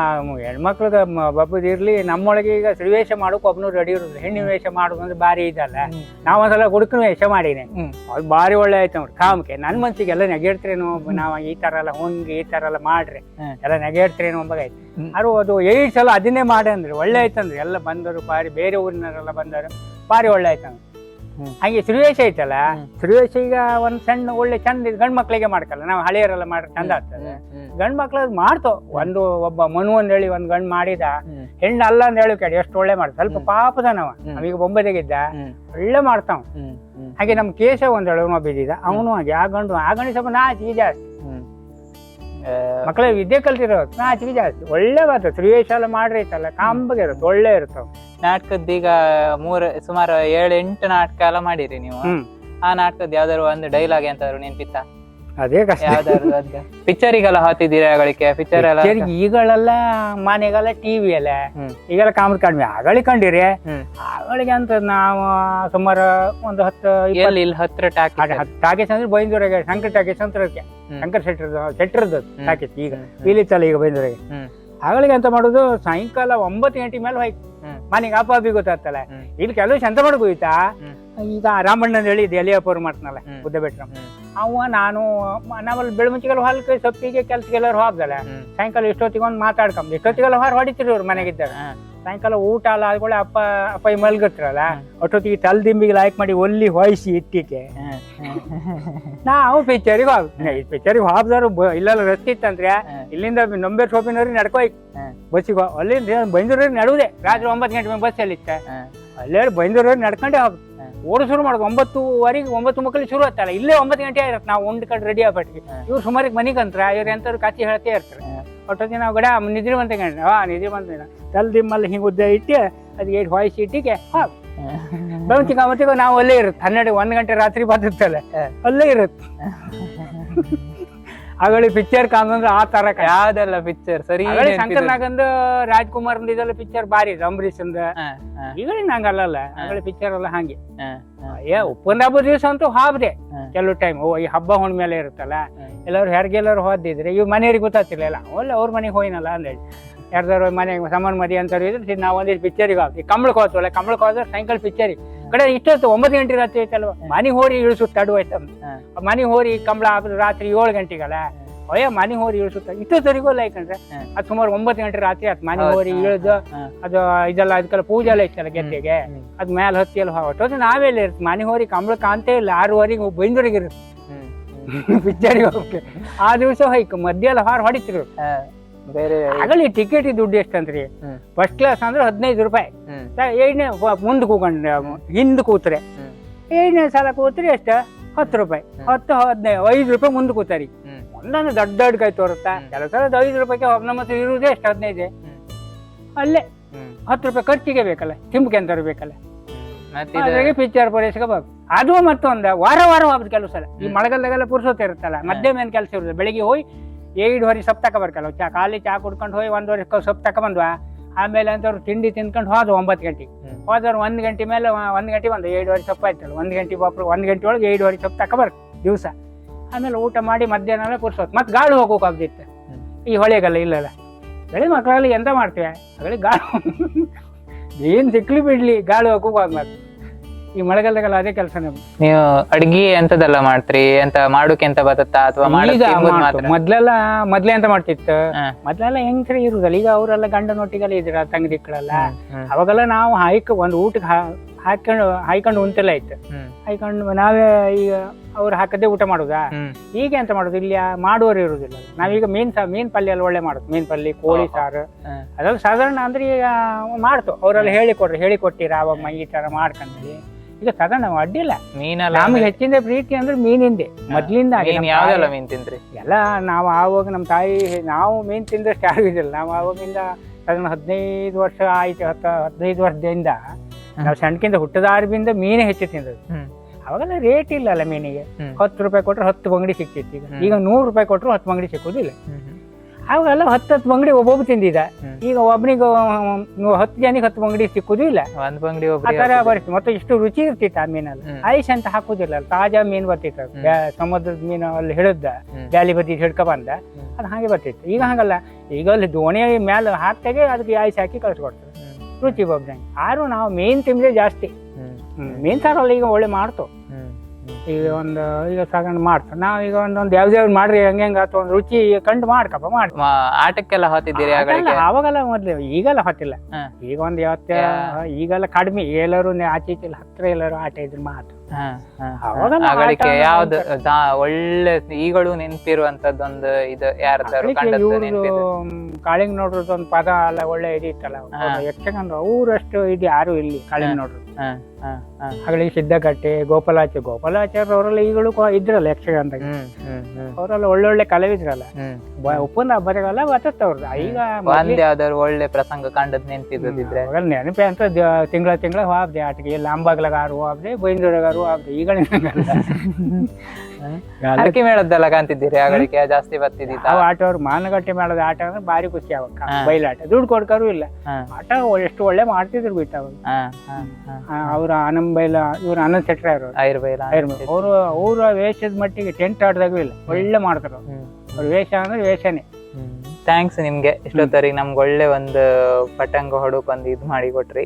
ಹೆಣ್ಮಕ್ಳದ ಬಬ್ಬದ ಇರ್ಲಿ ನಮ್ಮೊಳಗೆ ಈಗ ಶ್ರೀವೇಷ ಮಾಡೋಕೆ ಒಬ್ನು ರೆಡಿ ಇರೋದು. ಹೆಣ್ಣಿನ ವೇಷ ಮಾಡೋದು ಭಾರಿ ಇದಲ್ಲ. ನಾವ್ ಒಂದ್ಸಲ ಹುಡುಕನ ವೇಷ ಮಾಡೀನಿ. ಅದು ಭಾರಿ ಒಳ್ಳೆ ಆಯ್ತು ನೋಡ್ರಿ ಕಾಮಕ್ಕೆ ನನ್ ಮನ್ಸಿಗೆ ಎಲ್ಲ ನೆಗೆಡ್ತ್ರೇನೋ ನಾವ್ ಈ ತರ ಎಲ್ಲ ಹೊಂಗಿ ಈ ತರ ಎಲ್ಲ ಮಾಡ್ರಿ. ಎಲ್ಲ ನೆಗೆಡ್ತ್ರೇನೋ ಅಂಬಾಗೈತೆ ಆಯ್ತು. ಅದು ಅದು ಏಳು ಸಲ ಅದನ್ನೇ ಮಾಡಿ ಅಂದ್ರೆ. ಒಳ್ಳೆ ಆಯ್ತಂದ್ರೆ ಎಲ್ಲ ಬಂದರು ಬಾರಿ ಬೇರೆ ಊರಿನವರೆಲ್ಲ ಬಂದರು. ಭಾರಿ ಒಳ್ಳೆ ಆಯ್ತಂದ್ರೆ. ಹಾಗೆ ಶ್ರೀವೇಶ ಐತಲ್ಲ ಶ್ರೀವೇಶ ಈಗ ಒಂದ್ ಸಣ್ಣ ಒಳ್ಳೆ ಚಂದ ಗಂಡ್ ಮಕ್ಳಿಗೆ ಮಾಡ್ಕಲ್ಲ ನಾವು ಹಳೆಯರೆಲ್ಲ ಮಾಡ್ ಚಂದ ಆಗ್ತದೆ. ಗಂಡ್ ಮಕ್ಳು ಅದ್ ಮಾಡ್ತೋ ಒಂದು ಒಬ್ಬ ಮನು ಅಂತ ಹೇಳಿ ಒಂದ್ ಗಂಡ್ ಮಾಡಿದ. ಹೆಣ್ಣು ಅಲ್ಲ ಅಂತ ಹೇಳಿ ಕೇಳಿ ಎಷ್ಟು ಒಳ್ಳೆ ಮಾಡ್ತ ಸ್ವಲ್ಪ ಪಾಪದನವ ನಾವ ಅವೀಗ ಬೊಂಬೆದಾಗಿದ್ದ. ಒಳ್ಳೆ ಮಾಡ್ತಾವ. ಹಾಗೆ ನಮ್ ಕೇಶ ಒಂದ್ ಹೇಳುವ ಬಿದ್ದಿದ ಅವನು ಹಾಗೆ ಆ ಗಂಡು ಆ ಗಂಡು ಸ್ವಲ್ಪ ನಾಚಿಕೆ ಜಾಸ್ತಿ ಮಕ್ಕಳ ವಿದ್ಯೆ ಕಲ್ತಿರೋ ನಾಚಿಕೆ ಜಾಸ್ತಿ ಒಳ್ಳೆ ಬರ್ತದೆ ತ್ರಿವೇಶ ಎಲ್ಲ ಮಾಡ್ರಿ ಐತಲ್ಲ ಕಾಂಬಗೆ ಇರುತ್ತೆ ಒಳ್ಳೆ ಇರ್ತಾವ ನಾಟಕದ್ದೀಗ ಮೂರ್ ಸುಮಾರು ಏಳು ಎಂಟು ನಾಟಕ ಎಲ್ಲ ಮಾಡಿರಿ ನೀವು. ಆ ನಾಟಕದ ಯಾವ್ದಾದ್ರು ಒಂದು ಡೈಲಾಗ್ ಎಂತಾದ್ರು ನೆನ್ಪಿತ್ತ? ಅದೇ ಕಷ್ಟ. ಯಾವ್ದಾದ್ರು ಪಿಕ್ಚರಿಗೆಲ್ಲ ಹಾತಿದ್ದೀರಾ ಗಳಿಕೆ ಪಿಕ್ಚರ್ ಎಲ್ಲ ಈಗಳೆಲ್ಲ ಮನೆಗೆಲ್ಲ ಟಿವಿ ಅಲ್ಲ. ಹ್ಮ್. ಈಗೆಲ್ಲ ಕಾಮತ್ ಕಡಿಮೆ. ಆಗಳಿ ಕಂಡಿರಿ. ಹ್ಮ್. ಆಗಳಿಗೆ ಅಂತ ನಾವು ಸುಮಾರು ಒಂದು ಹತ್ತು ಇಪ್ಪತ್ತು ಎಲ್ಲಿ ಇಲ್ಲಿ ಹತ್ರ ಟಾಕೀಸ್ ಅಂದ್ರೆ ಬೈಂದೂರಾಗೆ ಶಂಕರ್ ಟಾಕೀಸ್ ಅಂತ ಇರುತ್ತೆ. ಶಂಕರ್ ಶೆಟ್ಟರ್ ಶೆಟ್ಟರ್ದು ಟಾಕೇಶ್ ಟಾಕೀಸ್ ಈಗ. ಇಲ್ಲಿ ಇಲ್ಲಿತ್ತಲ್ಲ ಈಗ ಬೈಂದೂರಾಗೆ ಹ್ಮ್. ಆಗಳಿಗೆ ಅಂತ ಮಾಡೋದು? ಸಾಯಂಕಾಲ ಒಂಬತ್ತು ಗಂಟೆ ಮೇಲೆ ಹೋಯ್ತು. ಹ್ಮ್. ಮನೆಗೆ ಅಪ್ಪ ಅಬ್ಬಿ ಗೊತ್ತಾಗ್ತಲ್ಲ. ಹ್ಮ್. ಇಲ್ಲಿ ಕೆಲವು ಶಂತ ಮಾಡೋದು ಹ್ಮ್. ಈಗ ರಾಮಣ್ಣ ಅಂತ ಹೇಳಿ ದೆಲಿಯಪ್ಪವ್ರು ಮಾಡ್ತಾನಲ್ಲ ಹ್ಮ್. ಬುದ್ಧ ಬೆಟ್ಟ ಹ್ಮ್. ಅವ ನಾನು ನಾವಲ್ಲಿ ಬೆಳಮುಂಚಿಗೆಲ್ಲ ಹೊಲಕ್ಕೆ ಸೊಪ್ಪಿಗೆ ಕೆಲ್ಸಕ್ಕೆಲ್ಲರೂ ಹೋಗ್ದಲ್ಲ. ಸಾಯಂಕಾಲ ಇಷ್ಟೊತ್ತಿಗೆ ಒಂದು ಮಾತಾಡ್ಕೊಂಬ ಇಷ್ಟೊತ್ತಿಗೆಲ್ಲ ಹೊರ ಹೊಡಿತಿರಿ ಅವ್ರು ಮನೆಗಿದ್ದಾಗ. ಸಾಯಂಕಾಲ ಊಟ ಅಲ್ಲ ಆದ್ಕೊಳ್ಳೆ ಅಪ್ಪ ಅಪ್ಪ ಮಲ್ಗತ್ರಲ್ಲ ಅಷ್ಟೊತ್ತಿಗೆ ತಲ್ದಿಂಬಿಗೆ ಲಾಯ್ಕ್ ಮಾಡಿ ಒಲ್ಲಿ ಹೊಯ್ಸಿ ಇಟ್ಟಿಕೆ. ನಾವು ಪಿಕ್ಚರಿಗೆ ಹೋಗ್ ಪಿಕ್ಚರಿಗೆ ಹೋಗ್ದಾರು ಇಲ್ಲೆಲ್ಲ ರಸ್ತೆ ಇತ್ತಂದ್ರೆ. ಇಲ್ಲಿಂದ ನೊಂಬೆ ಶೋಪಿನವ್ರಿ ನಡ್ಕೋಯ್ತು ಹ್ಮ್. ಬಸ್ಸಿಗೆ ಹೋಗ್ ಅಲ್ಲಿಂದ ಬೈಂದೂರಿಗೆ ನಡುವುದೇ ರಾತ್ರಿ ಒಂಬತ್ತು ಗಂಟೆ ಮೇಲೆ ಬಸ್ ಅಲ್ಲಿ ಹ್ಮ್. ಅಲ್ಲೇ ಬೈಂದೂರಿಗೆ ನಡ್ಕೊಂಡೆ ಹೋಗ್ ಹ್ಮ್. ಓಡು ಶುರು ಮಾಡೋದು ಒಂಬತ್ತುವರೆಗೆ ಒಂಬತ್ತು ಮಕ್ಕಳಿಗೆ ಶುರು ಆಗ್ತಲ್ಲ. ಇಲ್ಲೇ ಒಂಬತ್ತು ಗಂಟೆ ಆಗಿರತ್ತೆ. ನಾವು ಉಂಡ್ ಕಡೆ ರೆಡಿ ಆಗ್ಬಿಟ್ಟು. ಇವ್ರು ಸುಮಾರಿಗೆ ಮನೆಗೆ ಅಂತ್ರ ಇವ್ರು ಎಂಥವ್ರು ಕಾಚಿ ಹೇಳ್ತೇ ಇರ್ತಾರೆ. ಒಟ್ಟೊತ್ತಿಗೆ ನಾವು ಗಡ ನಿದ್ರೆ ಬಂತ ಗಂಟೆ ಹಾ ನಿದ್ರೆ ಬಂತ ತಲ್ ದಿಮ್ಮಲ್ಲಿ ಹಿಂಗೆ ಉದ್ದ ಇಟ್ಟು ಅದಕ್ಕೆ ಏಟ್ ಹೊಯ್ಸಿ ಇಟ್ಟಿಗೆ ಹಾ. ಬಂತಿ ಅವತ್ತಿಗೆ ನಾವು ಅಲ್ಲೇ ಇರುತ್ತೆ ಹನ್ನೆರಡು ಒಂದು ಗಂಟೆ ರಾತ್ರಿ ಬಂದಿರ್ತಲ್ಲ. ಅಲ್ಲೇ ಇರುತ್ತೆ ಆಗಲಿ ಪಿಕ್ಚರ್ ಕಾಂದ್ರೆ ಆ ತರ ಯಾವ್ದಲ್ಲ ಪಿಕ್ಚರ್ ಸರಿ ಶಂಕರ್ ನಾಗಂದು ರಾಜ್ಕುಮಾರ್ ಇದೆಲ್ಲ ಪಿಕ್ಚರ್ ಬಾರಿ ಅಂಬರೀಷ್ ಅಂದ ಹಾ, ನಂಗ ಅಲ್ಲ ಅಲ್ಲಲ್ಲ ಆಗಲೇ ಪಿಕ್ಚರ್ ಎಲ್ಲ ಹಂಗೆ. ಏ ಉಪ್ಪಂದ ಹಬ್ಬದ ದಿವಸ ಅಂತೂ ಹಾಬ್ದೆ. ಕೆಲವು ಟೈಮ್ ಓ ಈ ಹಬ್ಬ ಹುಣ್ಮೇಲೆ ಇರುತ್ತಲ್ಲ ಹ್ಮ್. ಎಲ್ಲರೂ ಹೆರ್ಗೆಲ್ಲರೂ ಹೋದಿದ್ರೆ ಇವ್ ಮನೆಯವ್ರಿಗೆ ಗೊತ್ತಾಗ್ತಿರ್ಲಿಲ್ಲ ಒಳ್ಳೆ ಅವ್ರ ಮನೆಗೆ ಹೋಯ್ನಲ್ಲ ಅಂದೇಳಿ. ಯಾರ್ದಾರು ಮನೆಗೆ ಸಮಾನ ಮದಿ ಅಂತಾರೆ ಇದ್ರೆ ನಾವು ಒಂದಿಷ್ಟು ಪಿಕ್ಚರಿಗೆ ಹೋಗ್ತೀವಿ. ಕಂಬಳಕ್ಕೆ ಹೋಗ್ತೀವಲ್ಲ ಕಂಬಳಕ್ಕೆ ಹೋದ್ರೆ ಸಾಯಂಕಾಲ ಪಿಕ್ಚರಿಗೆ ಕಡೆ ಇಷ್ಟೊತ್ತು ಒಂಬತ್ತು ಗಂಟೆ ರಾತ್ರಿ ಐತಲ್ವ? ಮನೆ ಹೋರಿ ಇಳಿಸು ತಡು ಆಯ್ತ ಮನೆ ಹೋರಿ ಕಂಬಳ ಹಾಕಿದ್ರೆ ರಾತ್ರಿ ಏಳು ಗಂಟೆಗಲ್ಲ. ಅಯ್ಯ ಮನೆ ಹೋರಿ ಇಳಿಸುತ್ತ ಇಷ್ಟೊತ್ತರಿಗೂ ಅಲ್ಲ ಯಾಕಂದ್ರೆ. ಅದು ಸುಮಾರು ಒಂಬತ್ತು ಗಂಟೆ ರಾತ್ರಿ ಆಯ್ತು ಮನೆ ಹೋರಿ ಇಳಿದು ಅದು ಇದೆಲ್ಲ ಅದಕ್ಕೆಲ್ಲ ಪೂಜೆ ಎಲ್ಲ ಇತ್ತಲ್ಲ ಗೆದ್ದೆಗೆ. ಅದ್ ಮೇಲೆ ಹತ್ತಿ ಎಲ್ಲ ಹೊಟ್ಟೋದು ನಾವೇ ಇರ್ತೀವಿ. ಮನೆ ಹೋರಿ ಕಂಬಳ ಕಾಣ್ತೇ ಇಲ್ಲ. ಆರೂವರೆಗೆ ಬೈಂದೂರಿಗೆ ಇರುತ್ತೆ ಪಿಚ್ಚರಿಗೆ. ಹೋಗಕ್ಕೆ ಆ ದಿವಸ ಹೈಕ್ ಮಧ್ಯ ಎಲ್ಲ ಹಾರು ಹೊಡಿತಿರು ಬೇರೆ ಆಗಲಿ ಟಿಕೆಟ್ ದುಡ್ಡು ಎಷ್ಟಂತ್ರಿ. ಫಸ್ಟ್ ಕ್ಲಾಸ್ ಅಂದ್ರೆ ಹದಿನೈದು ರೂಪಾಯಿ. ಏಳನೇ ಮುಂದೆ ಕೂಕೊಂಡ್ರೆ ಹಿಂದೆ ಕೂತ್ರೆ. ಏಳನೇ ಸಲ ಕೂತ್ರೆ ಎಷ್ಟ? ಹತ್ತು ರೂಪಾಯಿ. ಹತ್ತು ಹದಿನೈದು ಐದು ರೂಪಾಯಿ ಮುಂದೆ ಕೂತಾರಿ. ಒಂದೊಂದು ದೊಡ್ಡ ದೊಡ್ಡ ಕೈ ತೋರುತ್ತಾ? ಕೆಲಸ ಕೆಲವು ಸಲ ಐದು ರೂಪಾಯಿಗೆ ನಮ್ಮ ಹತ್ರ ಇರುವುದೇ ಎಷ್ಟು? ಹದಿನೈದು. ಅಲ್ಲೇ ಹತ್ತು ರೂಪಾಯಿ ಖರ್ಚಿಗೆ ಬೇಕಲ್ಲ ತಿಂಬಕ್ಕೆ ಅಂತ ಬೇಕಲ್ಲ. ಪಿಕ್ಚರ್ ಪೂರೈಸ್ಕೋಬೇಕು ಅದು ಮತ್ತೊಂದು ವಾರ ವಾರ ಹೋಗ್ಬೋದು ಕೆಲಸ ಸಲ. ಈ ಮಳೆಗಾಲದಾಗೆಲ್ಲ ಪುರ್ಸೊತ್ತು ಇರುತ್ತಲ್ಲ ಮಧ್ಯಾಹ್ನ ಏನು ಕೆಲಸ ಇರುತ್ತೆ ಬೆಳಿಗ್ಗೆ ಹೋಗಿ ಏಳುವರೆ ಸೊಪ್ಪು ತಕ ಬರ್ಕಲ್ಲ ಚಾ ಖಾಲಿ ಚಾ ಕುಡ್ಕೊಂಡು ಹೋಗಿ ಒಂದುವರೆ ಸೊಪ್ಪು ತಕ ಬಂದ್ವಾ? ಆಮೇಲೆ ಅಂತವ್ರು ತಿಂಡಿ ತಿನ್ಕೊಂಡು ಹೋದ್ವು ಒಂಬತ್ತು ಗಂಟೆಗೆ. ಹೋದವ್ರು ಒಂದು ಗಂಟೆ ಮೇಲೆ ಒಂದು ಗಂಟೆ ಬಂದು ಏಳುವರೆ ಸೊಪ್ಪು ಆಯ್ತಲ್ಲ ಒಂದು ಗಂಟೆ ಬಾಪ್ರು ಒಂದು ಗಂಟೆ ಒಳಗೆ ಏಳುವರೆ ಸೊಪ್ಪು ಬರ್ಕ ದಿವಸ. ಆಮೇಲೆ ಊಟ ಮಾಡಿ ಮಧ್ಯಾಹ್ನ ಕೂರ್ಸೋದು ಮತ್ತೆ ಗಾಳಿ ಹೋಗೋಕಾಗ್ತಿತ್ತು ಹ್ಮ್. ಈ ಹೊಳೆಗಲ್ಲ ಇಲ್ಲಲ್ಲ. ಬೆಳೆ ಮಕ್ಕಳಲ್ಲಿ ಎಂತ ಮಾಡ್ತೀವಿ? ಅಗಲಿ ಗಾಳಿ. ಏನು ಸಿಕ್ಲಿ ಬಿಡ್ಲಿ ಗಾಳಿ ಹೋಗೋಕೆ ಮತ್ತೆ ಈ ಮಳೆಗಾಲದಾಗ ಅದೇ ಕೆಲಸ ನೀವು ಅಡ್ಗಿ ಎಂತದೆಲ್ಲ ಮಾಡ್ತ್ರಿ? ಎಂತ ಮಾಡೋಕೆ ಎಂತ ಬರುತ್ತಾ? ಅಥವಾ ಈಗ ಮೊದ್ಲೆಲ್ಲ ಮೊದ್ಲೇ ಅಂತ ಮಾಡ್ತಿತ್ತು. ಮೊದ್ಲೆಲ್ಲ ಹೆಂಗ್ಸ್ರಿ ಇರುದಲ್ಲ? ಈಗ ಅವರೆಲ್ಲ ಗಂಡನೊಟ್ಟಿಗೆಲ್ಲ ಇದ್ರ ತಂಗದಿಕ್ಕಳಲ್ಲ ಅವಾಗೆಲ್ಲ ನಾವು ಹಾಯ್ಕ ಒಂದು ಊಟಕ್ಕೆ ಹಾಕೊಂಡು ಹಾಯ್ಕೊಂಡು ಉಂತೆಲ್ಲ ಇತ್ತು ಹಾಯ್ಕೊಂಡು ನಾವೇ ಈಗ ಅವ್ರು ಹಾಕದೇ ಊಟ ಮಾಡುದಾ? ಈಗ ಎಂತ ಮಾಡುದು? ಇಲ್ಲಿ ಆ ಮಾಡುವವರು ಇರುದಿಲ್ಲ. ನಾವೀಗ ಮೀನ್ ಸಾ ಮೀನ್ ಪಲ್ಯ ಎಲ್ಲ ಒಳ್ಳೆ ಮಾಡುದು. ಮೀನ್ ಪಲ್ಯ ಕೋಳಿ. ಸಾರು. ಅದ್ರಲ್ಲಿ ಅದೆಲ್ಲ ಸಾಧಾರಣ ಅಂದ್ರೆ ಈಗ ಮಾಡ್ತು. ಅವರೆಲ್ಲ ಹೇಳಿ ಕೊಡ್ರಿ ಹೇಳಿ ಕೊಟ್ಟಿರ ಅವಮ್ಮ ಈ ತರ ಮಾಡ್ಕೊಂಡ್ರಿ ಈಗ ಸದಾ ನಾವು ಅಡ್ಡಿಲ್ಲ. ಮೀನಲ್ಲ ನಮ್ಗೆ ಹೆಚ್ಚಿನ ಪ್ರೀತಿ ಅಂದ್ರೆ ಮೀನಿಂದೆ. ಮೊದ್ಲಿಂದ ಯಾವ್ದೆಲ್ಲ ಮೀನ್ ತಿಂದ್ರಿ? ಎಲ್ಲ ನಾವು ಆವಾಗ ನಮ್ಮ ತಾಯಿ ನಾವು ಮೀನ್ ತಿಂದಷ್ಟು ಇದಿಲ್ಲ ನಾವು ಆವಾಗಿಂದ ಸದನ ಹದಿನೈದು ವರ್ಷ ಆಯ್ತು ಹತ್ತು ಹದಿನೈದು ವರ್ಷದಿಂದ ನಾವು ಸಣ್ಣಕಿಂದ ಹುಟ್ಟದಾರ್ಬಿಂದ ಮೀನೇ ಹೆಚ್ಚು ತಿಂದದ್ದು. ಅವಾಗೆಲ್ಲ ರೇಟ್ ಇಲ್ಲಲ್ಲ ಮೀನಿಗೆ. ಹ್ಮ್. ಹತ್ತು ರೂಪಾಯಿ ಕೊಟ್ಟರೆ ಹತ್ತು ಬಂಗಡಿ ಸಿಕ್ತಿತ್ತು ಈಗ. ಈಗ ನೂರು ರೂಪಾಯಿ ಕೊಟ್ಟರು ಹತ್ತು ಬಂಗಡಿ ಸಿಕ್ಕುದಿಲ್ಲ. ಅವಾಗೆಲ್ಲ ಹತ್ತು ಹತ್ತು ಬಂಗಡಿ ಒಬ್ಬೊಬ್ ತಿಂದಿದ್ದ ಈಗ ಒಬ್ಬನಿಗೆ ಹತ್ತು ಜನಿಗೆ ಹತ್ತು ಬಂಗಡಿ ಸಿಕ್ಕುದು ಇಲ್ಲ. ಒಂದ್ ಬಂಗಡಿ ಆ ಒಬ್ರಿಗೆ ತರ ಹಾಕಿದ್ರಿ. ಮತ್ತೆ ಇಷ್ಟು ರುಚಿ ಇರ್ತಿತ್ತು ಆ ಮೀನಲ್ಲಿ. ಐಸ್ ಅಂತ ಹಾಕುದಿಲ್ಲ. ತಾಜಾ ಮೀನ್ ಬರ್ತಿತ್ತು. ಸಮುದ್ರದ ಮೀನು ಅಲ್ಲಿ ಹಿಡಿದ. ಬ್ಯಾಲಿ ಬದಿ ಹಿಡ್ಕ ಬಂದ. ಅದ್ ಹಾಗೆ ಬರ್ತಿತ್ತು. ಈಗ ಹಾಗಲ್ಲ. ಈಗ ಅಲ್ಲಿ ದೋಣಿ ಮ್ಯಾಲ ಹಾಕ್ತಾಗೆ ಅದಕ್ಕೆ ಐಸ್ ಹಾಕಿ ಕಳ್ಸಿಕೊಡ್ತಾರೆ. ರುಚಿ ಬಗ್ಗೆ ಆದ್ರೂ ನಾವು ಮೀನ್ ತಿಂದ್ರೆ ಜಾಸ್ತಿ. ಮೀನ್ ಸಾರಲ್ಲ ಈಗ ಒಳ್ಳೆ ಮಾಡ್ತು. ಈಗ ಒಂದು ಈಗ ಸಾಕಂಡು ಮಾಡ್ತಾರೆ ನಾವು ಈಗ ಒಂದ್ ಯಾವ್ದು ಯಾವ್ದು ಮಾಡ್ರಿ ಹಂಗೆ ಹೆಂಗೆ ಆತು ಒಂದು ರುಚಿ ಕಂಡು ಮಾಡ್ಕಪ್ಪ ಮಾಡಿ ಮ- ಆಟಕ್ಕೆಲ್ಲ ಹೊತ್ತಿದ್ದೀರಿ ಆಗಳಿಗೆ ಅವಾಗೆಲ್ಲ ಮೊದ್ಲು ಈಗೆಲ್ಲ ಹೊತ್ತಿಲ್ಲ ಹಾ. ಈಗ ಒಂದು ಯಾವತ್ತ ಈಗೆಲ್ಲ ಕಡಿಮೆ ಎಲ್ಲರೂ ನೆ- ಆಚೆ ಈಚೆ ಹತ್ರ ಎಲ್ಲರೂ ಆಟ ಇದ್ರ ಮಾತು ಹಾ, ಹಾ, ಹಾ. ಅವಾಗೆಲ್ಲ ಆಗಳಿಗೆ ಆಟ ಯಾವ್ದು ದಾ- ಒಳ್ಳೆ ಈಗಳು ನೆನ್ಪಿರುವಂತದ್ದೊಂದು ಇದು ಯಾರ್ದಾರು ಕಂಡದ್ದು ನೆನ್ಪಿದೆ ಇವ್ರದ್ದು ಕಾಳಿಂಗ್ ನೋಡ್ರದ್ದು ಒಂದು ಪದ ಅಲ್ಲ ಒಳ್ಳೆ ಇದಿತ್ತಲ್ಲ ಹಾ. ಊರಷ್ಟು ಅವರಷ್ಟು ಇದು ಯಾರು ಇಲ್ಲಿ ಕಾಳಿಂಗ್ ನೋಡ್ರದ್ದು ಹಾ. ಹಾಗಲಿ ಸಿದ್ದಗಟ್ಟೆ ಗೋಪಾಲಾಚಾರ್ಯ ಗೋಪಾಲಾಚಾರ್ಯ ಅವರೆಲ್ಲ ಈಗಲೂ ಕೊ- ಇದ್ರಲ್ಲ ಯಕ್ಷಗಾನದಾಗ. ಹ್ಮ್, ಅವರೆಲ್ಲ ಒಳ್ಳೊಳ್ಳೆ ಕಲಾವಿದ್ರಲ್ಲ. ಒಪ್ಪಂದ ಹಬ್ಬದಲ್ಲ ಬರ್ತತ್ತೆ ಅವ್ರದ್ದು ಈಗ ಒಂದ್ ಯಾವ್ದಾದ್ರು ಒಳ್ಳೆ ಪ್ರಸಂಗ ಕಂಡದ್ ನೆನಪಿದ್ರೆ ನೆನಪೇ ಅಂತ ತಿಂಗಳ ತಿಂಗಳ ಹೋಗ್ದೆ ಆಟಿಗೆ. ಹೋಗ್ದೆ ಬೈಂದೂರಗಾರು ಹೋಗ್ದೆ. ಈಗ ಹರಕೆ ಮೇಳದ್ದೆಲ್ಲ ಕಾಣ್ತಿದ್ದೀರಿ? ಆಗಳಿಗೆ ಜಾಸ್ತಿ ಬರ್ತಿದ್ದಿತ್ತ ಅವ ಆಟ ಮಾನಗಟ್ಟಿ ಮೇಳದ ಆಟ ಅಂದ್ರೆ ಭಾರಿ ಖುಷಿ ಅವಾಗ ಬೈಲಾಟ. ಬಯಲಾಟ ದುಡ್ಡು ಕೊಡ್ಕರು ಇಲ್ಲ. ಆಟ ಎಷ್ಟು ಒಳ್ಳೆ ಮಾಡ್ತಿದ್ರು ಬಿಟ್ಟು ಅವ್ರು. ಅವ್ರ ಆನಂದ್ ಬೈಲ ಇವ್ರ ಆನಂದ್ ಶೆಟ್ರ ಅವರು ಆಯುರ್ವೇದ ಅವರು ಅವ್ರ ವೇಷದ ಮಟ್ಟಿಗೆ ಟೆಂಟ್ ಆಡ್ದಾಗೂ ಇಲ್ಲ. ಒಳ್ಳೆ ಮಾಡ್ತಾರ ಅವ್ರು. ಅವ್ರ ವೇಷ ಅಂದ್ರೆ ವೇಷನೇ. ಥ್ಯಾಂಕ್ಸ್ ನಿಮ್ಗೆ. ಇಷ್ಟೊತ್ತರಿಗೆ ನಮ್ಗೆ ಒಳ್ಳೆ ಒಂದು ಪಟಂಗ ಹೊಡಕ್ ಒಂದು ಇದು ಮಾಡಿ ಕೊಟ್ರಿ.